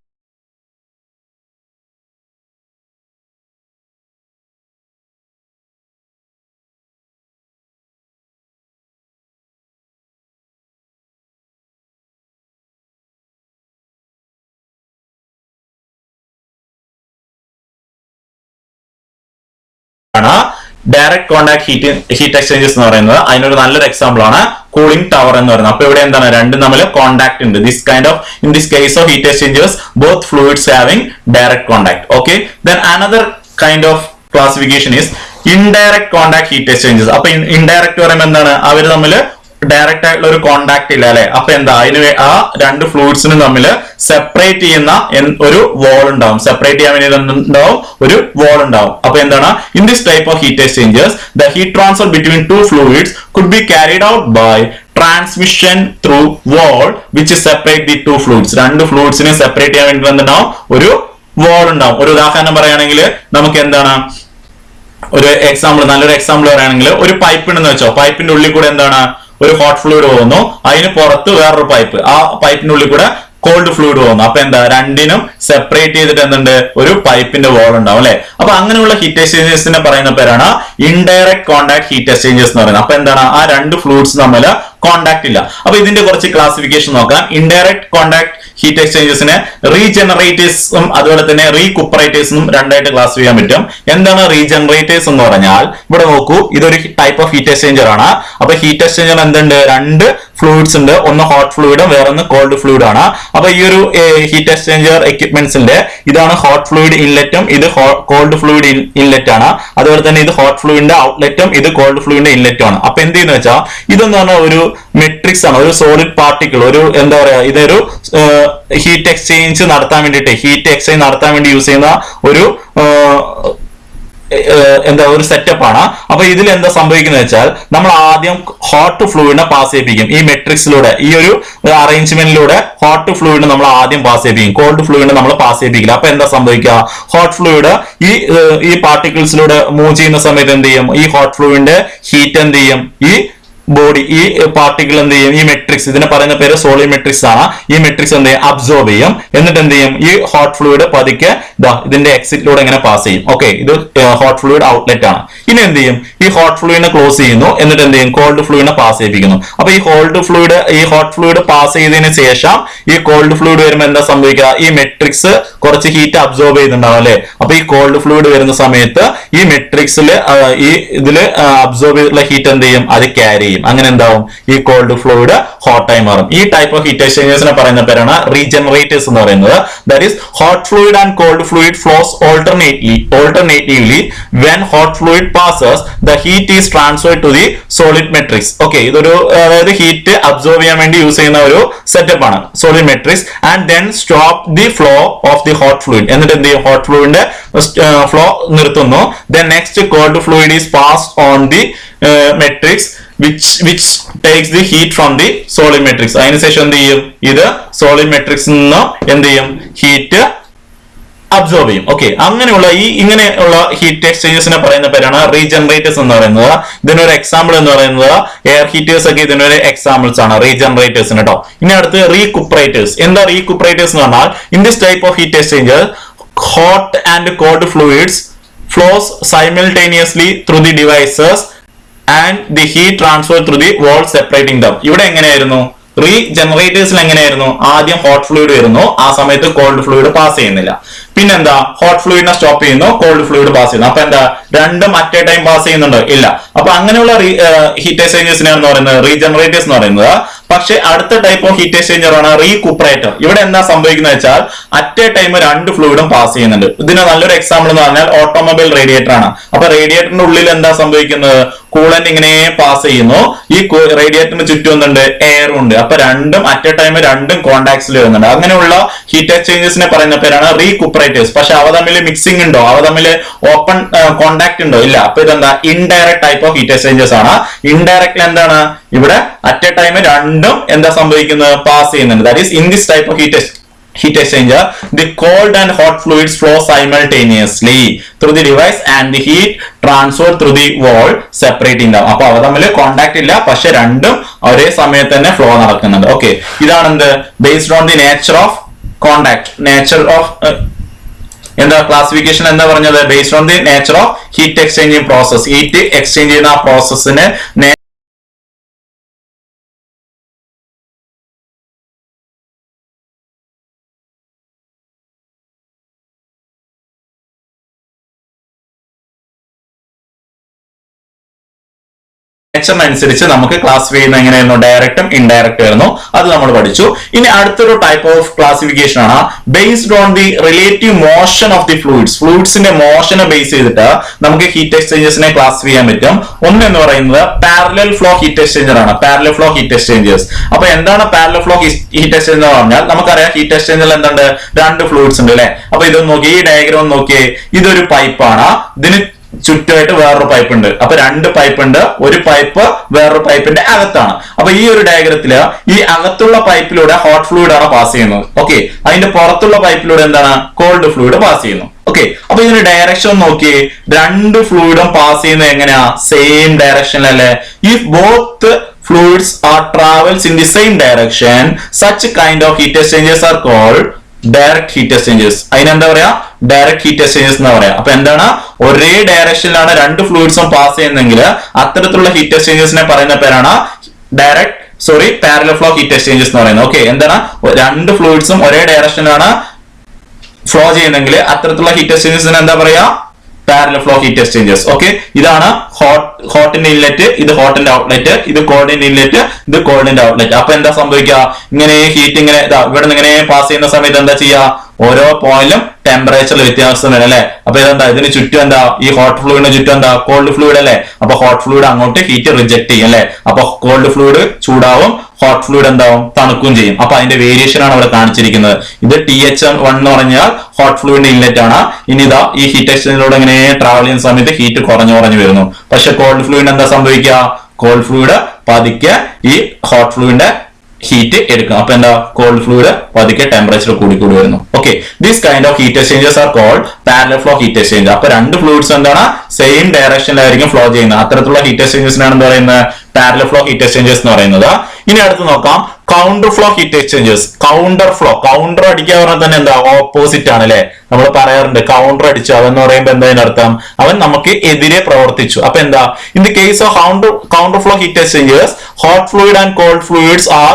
ആണ്. Direct contact heat heat exchanges എന്ന് പറയുന്നത്. അതിനൊരു നല്ലൊരു എക്സാമ്പിൾ ആണ് കൂളിംഗ് ടവർ എന്ന് പറയുന്നത്. അപ്പൊ ഇവിടെ എന്താണ്? രണ്ടും തമ്മിൽ കോണ്ടാക്ട് ഉണ്ട്. This kind of in this case of heat exchangers both fluids having direct contact okay then another kind of classification is indirect contact heat exchanges അപ്പൊ ഇൻഡയറക്ട് പറയുമ്പോൾ എന്താണ്? അവർ തമ്മിൽ ഡയറക്റ്റ് ആയിട്ടുള്ള ഒരു കോണ്ടാക്ട് ഇല്ല അല്ലെ? അപ്പൊ എന്താ? അതിന് ആ രണ്ട് ഫ്ലൂയിഡ്സിനും തമ്മിൽ സെപ്പറേറ്റ് ചെയ്യുന്ന ഒരു വോൾ ഉണ്ടാവും. സെപ്പറേറ്റ് ചെയ്യാൻ വേണ്ടി ഉണ്ടാവും ഒരു വോൾ ഉണ്ടാവും. അപ്പൊ എന്താണ്? In this type of heat exchangers the heat transfer between two fluids could be carried out by transmission through wall which separate the two fluids രണ്ട് ഫ്ലൂയിഡ്സിനെ സെപ്പറേറ്റ് ചെയ്യാൻ വേണ്ടി വന്നിട്ടുണ്ടാവും ഒരു വോൾ ഉണ്ടാവും. ഒരു ഉദാഹരണം പറയുകയാണെങ്കിൽ നമുക്ക് എന്താണ്? ഒരു എക്സാമ്പിൾ നല്ലൊരു എക്സാമ്പിൾ പറയുകയാണെങ്കിൽ ഒരു പൈപ്പ് ഉണ്ടെന്ന് വെച്ചോ. പൈപ്പിന്റെ ഉള്ളിൽ കൂടെ എന്താണ്? ഒരു ഹോട്ട് ഫ്ലൂയിഡ് പോകുന്നു അതിന് പുറത്ത് വേറൊരു പൈപ്പ് ആ പൈപ്പിന്റെ ഉള്ളിൽ കൂടെ കോൾഡ് ഫ്ലൂയിഡ് പോകുന്നു അപ്പൊ എന്താ? രണ്ടിനും സെപ്പറേറ്റ് ചെയ്തിട്ട് എന്തുണ്ട്? ഒരു പൈപ്പിന്റെ വോൾ ഉണ്ടാവും അല്ലെ? അപ്പൊ അങ്ങനെയുള്ള ഹീറ്റ് എക്സ്ചേഞ്ചേഴ്സിനെ പറയുന്ന പേരാണ് ഇൻഡയറക്ട് കോണ്ടാക്ട് ഹീറ്റ് എക്സ്ചേഞ്ചേഴ്സ് എന്ന് പറയുന്നത്. അപ്പൊ എന്താണ്? ആ രണ്ട് ഫ്ലൂയിഡ്സ് തമ്മിൽ കോണ്ടാക്ട് ഇല്ല. അപ്പൊ ഇതിന്റെ കുറച്ച് ക്ലാസിഫിക്കേഷൻ നോക്കാം. ഇൻഡയറക്ട് കോണ്ടാക്ട് ഹീറ്റ് എക്സ്ചേഞ്ചേഴ്സിനെ റീജനറേറ്റേഴ്സും അതുപോലെ തന്നെ റീകുപ്പറേറ്റേഴ്സും രണ്ടായിട്ട് ക്ലാസ് ചെയ്യാൻ പറ്റും. എന്താണ് റീജനറേറ്റേഴ്സ് എന്ന് പറഞ്ഞാൽ ഇവിടെ നോക്കൂ ഇതൊരു ടൈപ്പ് ഓഫ് ഹീറ്റ് എക്സ്ചേഞ്ചർ ആണ്. അപ്പൊ ഹീറ്റ് എക്സ്ചേഞ്ചർ എന്തുണ്ട്? രണ്ട് ഫ്ലൂയിഡ്സ് ഉണ്ട്. ഒന്ന് ഹോട്ട് ഫ്ലൂയിഡും വേറൊന്ന് കോൾഡ് ഫ്ലൂയിഡ് ആണ്. അപ്പൊ ഈ ഒരു ഹീറ്റ് എക്സ്ചേഞ്ചർ എക്യുപ്മെന്റ്സിന്റെ ഇതാണ് ഹോട്ട് ഫ്ലൂയിഡ് ഇൻലെറ്റും ഇത് കോൾഡ് ഫ്ലൂയിഡ് ഇൻലെറ്റ് ആണ്. അതുപോലെ തന്നെ ഇത് ഹോട്ട് ഫ്ലൂയിഡിന്റെ ഔട്ട്ലെറ്റും ഇത് കോൾഡ് ഫ്ലൂയിഡിന്റെ ഇൻലെറ്റും ആണ്. അപ്പൊ എന്ത് ചെയ്യുന്ന വെച്ചാൽ ഇതെന്ന് പറഞ്ഞാൽ ഒരു മെട്രിക്സ് ആണ് ഒരു സോളിഡ് പാർട്ടിക്കിൾ ഒരു എന്താ പറയാ ഇതൊരു ഹീറ്റ് എക്സ്ചേഞ്ച് നടത്താൻ വേണ്ടിയിട്ട് ഹീറ്റ് എക്സ്ചേഞ്ച് നടത്താൻ വേണ്ടി യൂസ് ചെയ്യുന്ന ഒരു എന്താ ഒരു സെറ്റപ്പ് ആണ്. അപ്പൊ ഇതിൽ എന്താ സംഭവിക്കുന്നത് വെച്ചാൽ നമ്മൾ ആദ്യം ഹോട്ട് ഫ്ലൂയിഡിനെ പാസ് ചെയ്യിപ്പിക്കും. ഈ മെട്രിക്സിലൂടെ ഈ ഒരു അറേഞ്ച്മെന്റിലൂടെ ഹോട്ട് ഫ്ലൂയിഡ് നമ്മൾ ആദ്യം പാസ് ചെയ്യിപ്പിക്കും. കോൾഡ് ഫ്ലൂയിഡ് നമ്മൾ പാസ് ചെയ്യിപ്പിക്കില്ല. അപ്പൊ എന്താ സംഭവിക്കുക? ഹോട്ട് ഫ്ലൂയിഡ് ഈ ഈ പാർട്ടിക്കിൾസിലൂടെ മൂവ് ചെയ്യുന്ന സമയത്ത് എന്ത് ചെയ്യും? ഈ ഹോട്ട് ഫ്ലൂയിഡിന്റെ ഹീറ്റ് എന്ത് ചെയ്യും? ഈ ബോഡി ഈ പാർട്ടിക്കിൾ എന്ത് ചെയ്യും? ഈ മെട്രിക്സ് ഇതിനെ പറയുന്ന പേര് സോളി മെട്രിക്സ് ആണ്. ഈ മെട്രിക്സ് എന്ത് ചെയ്യും? അബ്സോർബ് ചെയ്യും. എന്നിട്ട് എന്ത് ചെയ്യും? ഈ ഹോട്ട് ഫ്ലൂയിഡ് പതുക്കെ ഇതിന്റെ എക്സിറ്റിലൂടെ ഇങ്ങനെ പാസ് ചെയ്യും. ഓക്കെ ഇത് ഹോട്ട് ഫ്ലൂയിഡ് ഔട്ട്ലെറ്റ് ആണ്. ഇനി എന്ത് ചെയ്യും? ഈ ഹോട്ട് ഫ്ലൂയിഡിനെ ക്ലോസ് ചെയ്യുന്നു. എന്നിട്ട് എന്ത് ചെയ്യും? കോൾഡ് ഫ്ലൂയിഡിനെ പാസ് ചെയ്യിപ്പിക്കുന്നു. അപ്പൊ ഈ ഹോൾഡ് ഫ്ലൂയിഡ് ഈ ഹോട്ട് ഫ്ലൂയിഡ് പാസ് ചെയ്തതിന് ശേഷം ഈ കോൾഡ് ഫ്ലൂയിഡ് വരുമ്പോൾ എന്താ സംഭവിക്കുക? ഈ മെട്രിക്സ് കുറച്ച് ഹീറ്റ് അബ്സോർബ് ചെയ്തിട്ടുണ്ടാവും അല്ലെ? അപ്പൊ ഈ കോൾഡ് ഫ്ലൂയിഡ് വരുന്ന സമയത്ത് ഈ മെട്രിക്സിൽ ഈ ഇതിൽ അബ്സോർബ് ചെയ്തിട്ടുള്ള ഹീറ്റ് എന്ത് ചെയ്യും? അത് ക്യാരി അങ്ങനെ എന്താവും? ഈ കോൾഡ് ഫ്ലൂയിഡ് ഹോട്ടായി മാറും. ഈ ടൈപ്പ് ഓഫ് ഹീറ്റ് എക്സ്ചേഞ്ചേഴ്സിനെ പറയുന്ന പേരാണ് റീജനറേറ്റേഴ്സ് എന്ന് പറയുന്നത്. That is hot fluid and cold fluid flows alternately alternatively when hot fluid passes the heat is transferred to the solid matrix okay ഇതൊരു അതായത് ഹീറ്റ് അബ്സോർബ് ചെയ്യാൻ വേണ്ടി യൂസ് ചെയ്യുന്ന ഒരു സെറ്റപ്പ് ആണ്. Solid matrix and then stop the flow of the hot fluid എന്നിട്ട് എന്ത് ചെയ്യും? ഹോട്ട് ഫ്ലൂയിഡിന്റെ ഫ്ലോ നിർത്തുന്നു. Then next cold fluid is passed on the matrix which which takes the heat from the solid matrix അതിനുശേഷം എന്ത് ചെയ്യും? ഇത് solid മെട്രിക്സിൽ നിന്ന് എന്ത് ചെയ്യും? ഹീറ്റ് അബ്സോർബ് ചെയ്യും. ഓക്കെ അങ്ങനെയുള്ള ഈ ഇങ്ങനെയുള്ള ഹീറ്റ് എക്സ്ചേഞ്ചസിനെ പറയുന്ന പേരാണ് റീജനറേറ്റേഴ്സ് എന്ന് പറയുന്നത്. ഇതിനൊരു എക്സാമ്പിൾ എന്ന് പറയുന്നത് എയർ ഹീറ്റേഴ്സ് ഒക്കെ ഇതിനൊരു എക്സാമ്പിൾസ് ആണ്. റീജനറേറ്റേഴ്സിന് കേട്ടോ ഇനി അടുത്ത് റീകുപ്പറേറ്റേഴ്സ് എന്താ റീകുപ്പറേറ്റേഴ്സ് എന്ന് പറഞ്ഞാൽ in this type of heat exchanger hot and cold fluids flows simultaneously through the devices and the heat transfer through the wall separating them ഇവിടെ എങ്ങനെയായിരുന്നു? റീ ജനറേറ്റേഴ്സിൽ എങ്ങനെയായിരുന്നു? ആദ്യം ഹോട്ട് ഫ്ലൂയിഡ് വരുന്നു. ആ സമയത്ത് കോൾഡ് ഫ്ലൂയിഡ് പാസ് ചെയ്യുന്നില്ല. പിന്നെന്താ? ഹോട്ട് ഫ്ലൂയിഡിനെ സ്റ്റോപ്പ് ചെയ്യുന്നു കോൾഡ് ഫ്ലൂയിഡ് പാസ് ചെയ്യുന്നു. അപ്പൊ എന്താ? രണ്ടും അറ്റ് എ ടൈം പാസ് ചെയ്യുന്നുണ്ടോ. ഇല്ല. അപ്പൊ അങ്ങനെയുള്ള ഹീറ്റ് എക്സ്ചേഞ്ചേഴ്സിനെ പറയുന്നത് റീജനറേറ്റേഴ്സ് എന്ന് പറയുന്നത്. പക്ഷെ അടുത്ത ടൈപ്പ് ഓഫ് ഹീറ്റ് എക്സ്ചേഞ്ചർ ആണ് റീകുപ്പറേറ്റർ ഇവിടെ എന്താ സംഭവിക്കുന്നത് വെച്ചാൽ അറ്റ് എ ടൈം രണ്ട് ഫ്ലൂയിഡും പാസ് ചെയ്യുന്നുണ്ട്. ഇതിന് നല്ലൊരു എക്സാമ്പിൾ എന്ന് പറഞ്ഞാൽ ഓട്ടോമൊബൈൽ റേഡിയേറ്റർ ആണ്. അപ്പൊ റേഡിയേറ്ററിന്റെ ഉള്ളിൽ എന്താ സംഭവിക്കുന്നത്? കൂളന്റ് ഇങ്ങനെ പാസ് ചെയ്യുന്നു. ഈ റേഡിയേറ്ററിന് ചുറ്റും എന്തുണ്ട്? എയറും ഉണ്ട്. അപ്പൊ രണ്ടും അറ്റ് എ ടൈം രണ്ടും കോണ്ടാക്ട്സിൽ വരുന്നുണ്ട്. അങ്ങനെയുള്ള ഹീറ്റ് എക്സ്ചേഞ്ചേഴ്സിനെ പറയുന്ന പേരാണ് റീകുപ്പറേറ്റേഴ്സ് പക്ഷെ അവ തമ്മിൽ മിക്സിംഗ് ഉണ്ടോ? അവ തമ്മിൽ ഓപ്പൺ കോണ്ടാക്ട് ഉണ്ടോ? ഇല്ല. അപ്പൊ ഇതെന്താ? Indirect type of heat exchangers ആണ്. ഇൻഡയറക്ട്ലി എന്താണ്? ഇവിടെ അറ്റ് എ ടൈം രണ്ടും എന്താ സംഭവിക്കുന്നത്? പാസ് ചെയ്യുന്നുണ്ട്. That is in this type of heat heat exchanger, the cold and hot fluids flow simultaneously through the device and the heat transfer through the wall separating them. അപ്പൊ അവ തമ്മിൽ contact ഇല്ല. പക്ഷെ രണ്ടും ഒരേ സമയത്ത് തന്നെ ഫ്ലോ നടക്കുന്നുണ്ട്. ഓക്കെ ഇതാണ് എന്ത് based on the nature of contact nature of എന്താ ക്ലാസിഫിക്കേഷൻ എന്താ പറഞ്ഞത്? Based on the nature of heat exchanging process heat exchange ചെയ്യുന്ന ആ പ്രോസസ്സിന് നേച്ചറിനനുസരിച്ച് നമുക്ക് ക്ലാസിഫൈ ചെയ്യുന്ന എങ്ങനെയായിരുന്നു? ഡയറക്റ്റും ഇൻഡയറക്റ്റ് ആയിരുന്നു. അത് നമ്മൾ പഠിച്ചു. ഇനി അടുത്തൊരു ടൈപ്പ് ഓഫ് ക്ലാസിഫിക്കേഷൻ ആണ്. Based on the relative motion of the fluids ഫ്ലൂയിഡ്സിന്റെ മോഷനെ ബേസ് ചെയ്തിട്ട് നമുക്ക് ഹീറ്റ് എക്സ്ചേഞ്ചേഴ്സിനെ ക്ലാസിഫൈ ചെയ്യാൻ പറ്റും. ഒന്ന് എന്ന് പറയുന്നത് പാരലൽ ഫ്ലോ ഹീറ്റ് എക്സ്ചേഞ്ചർ ആണ്. പാരലൽ ഫ്ലോ ഹീറ്റ് എക്സ്ചേഞ്ചേഴ്സ് അപ്പൊ എന്താണ് പാരലൽ ഫ്ലോ ഹീറ്റ് എക്സ്ചേഞ്ചർ എന്ന് പറഞ്ഞാൽ നമുക്കറിയാം ഹീറ്റ് എക്സ്ചേഞ്ചറിൽ എന്തുണ്ട്? രണ്ട് ഫ്ലൂയിഡ്സ് ഉണ്ട് അല്ലെ? അപ്പൊ ഇത് നോക്കി ഈ ഡയഗ്രാം നോക്കിയേ ഇതൊരു പൈപ്പാണ് ഇതിന് ചുറ്റുമായിട്ട് വേറൊരു പൈപ്പ് ഉണ്ട്. അപ്പൊ രണ്ട് പൈപ്പ് ഉണ്ട്. ഒരു പൈപ്പ് വേറൊരു പൈപ്പിന്റെ അകത്താണ്. അപ്പൊ ഈ ഒരു ഡയഗ്രത്തിൽ ഈ അകത്തുള്ള പൈപ്പിലൂടെ ഹോട്ട് ഫ്ലൂയിഡ് ആണ് പാസ് ചെയ്യുന്നത്. ഓക്കെ അതിന്റെ പുറത്തുള്ള പൈപ്പിലൂടെ എന്താണ്? കോൾഡ് ഫ്ലൂയിഡ് പാസ് ചെയ്യുന്നു. ഓക്കെ അപ്പൊ ഇതിന്റെ ഡയറക്ഷൻ നോക്കിയേ. രണ്ട് ഫ്ലൂയിഡും പാസ് ചെയ്യുന്നത് എങ്ങനെയാ? സെയിം ഡയറക്ഷനിലല്ലേ ഈ both fluids are travels in the same direction such kind of heat exchangers are called direct heat exchangers അതിനെന്താ പറയാ? ഡയറക്ട് ഹീറ്റ് എക്സ്ചേഞ്ചേഴ്സ് എന്ന് പറയാം. അപ്പൊ എന്താണ്? ഒരേ ഡയറക്ഷനിലാണ് രണ്ട് ഫ്ലൂയിഡ്സും പാസ് ചെയ്യുന്നെങ്കിൽ അത്തരത്തിലുള്ള ഹീറ്റ് എക്സ്ചേഞ്ചേഴ്സിനെ പറയുന്ന പേരാണ് direct sorry parallel flow heat exchangers എന്ന് പറയുന്നത്. ഓക്കെ എന്താണ്? രണ്ട് ഫ്ലൂയിഡ്സും ഒരേ ഡയറക്ഷനിലാണ് ഫ്ലോ ചെയ്യുന്നെങ്കിൽ അത്തരത്തിലുള്ള ഹീറ്റ് എക്സ്ചേഞ്ചേഴ്സിന് എന്താ പറയാ? Parallel flow heat exchangers okay ഇതാണ് ഹോട്ട് ഹോട്ടിന്റെ ഇൻലെറ്റ് ഇത് ഹോട്ടിന്റെ ഔട്ട്ലെറ്റ് ഇത് കോൾഡിന്റെ ഇൻലെറ്റ് ഇത് കോൾഡിന്റെ ഔട്ട്ലെറ്റ് അപ്പൊ എന്താ സംഭവിക്കുക? ഇങ്ങനെ ഹീറ്റ് ഇങ്ങനെ ഇവിടെ നിന്ന് ഇങ്ങനെ പാസ് ചെയ്യുന്ന സമയത്ത് എന്താ ചെയ്യാ ഓരോ പോയിന്റിലും ടെമ്പറേച്ചറിൽ വ്യത്യാസം വരും അല്ലെ? അപ്പൊ ഇതെന്താ? ഇതിന് ചുറ്റും എന്താ? ഈ ഹോട്ട് ഫ്ലൂയിഡിന് ചുറ്റും എന്താ? കോൾഡ് ഫ്ലൂയിഡ് അല്ലെ? അപ്പൊ ഹോട്ട് ഫ്ലൂയിഡ് അങ്ങോട്ട് ഹീറ്റ് റിജക്ട് ചെയ്യും അല്ലെ? അപ്പൊ കോൾഡ് ഫ്ലൂയിഡ് ചൂടാവും ഹോട്ട് ഫ്ലൂയിഡ് എന്താവും? തണുക്കും ചെയ്യും. അപ്പൊ അതിന്റെ വേരിയേഷൻ ആണ് ഇവിടെ കാണിച്ചിരിക്കുന്നത്. ഇത് ടി എച്ച് വൺ എന്ന് പറഞ്ഞാൽ ഹോട്ട് ഫ്ലൂയിഡിന്റെ ഇൻലെറ്റ് ആണ്. ഇനി ഇതാ ഈ ഹീറ്റ് എക്സ്ചേഞ്ചിലൂടെ ഇങ്ങനെ ട്രാവൽ ചെയ്യുന്ന സമയത്ത് ഹീറ്റ് കുറഞ്ഞു കുറഞ്ഞു വരുന്നു. പക്ഷെ കോൾഡ് ഫ്ലൂയിഡ് എന്താ സംഭവിക്കുക? കോൾഡ് ഫ്ലൂയിഡ് പതുക്കെ ഈ ഹോട്ട് ഫ്ലൂയിഡിന്റെ ഹീറ്റ് എടുക്കും അപ്പൊ എന്താ? കോൾഡ് ഫ്ലൂയിഡ് പതുക്കെ ടെമ്പറേച്ചർ കൂടി കൂടി വരുന്നു. Okay this kind of heat exchanges are called parallel flow heat exchange അപ്പൊ രണ്ട് ഫ്ലൂയിഡ്സ് എന്താണ്? സെയിം ഡയറക്ഷനിലായിരിക്കും ഫ്ലോ ചെയ്യുന്നത്. അത്തരത്തിലുള്ള ഹീറ്റ് എക്സ്ചേഞ്ചസിനാണ് എന്താ പറയുന്നത് പാരലൽ ഫ്ലോ ഹീറ്റ് എക്സ്ചേഞ്ചസ് എന്ന് പറയുന്നത്. ഇനി അടുത്ത് നോക്കാം. Counter flow heat exchanges counter flow counter അടിക്കുക പറഞ്ഞാൽ തന്നെ എന്താ? ഓപ്പോസിറ്റ് ആണ് അല്ലെ? നമ്മൾ പറയാറുണ്ട് കൗണ്ടർ അടിച്ചു. അവൻ എന്ന് പറയുമ്പോൾ എന്താ അർത്ഥം? അവൻ നമുക്ക് എതിരെ പ്രവർത്തിച്ചു. അപ്പൊ എന്താ? In the case of counter flow heat exchangers hot fluid and cold fluids are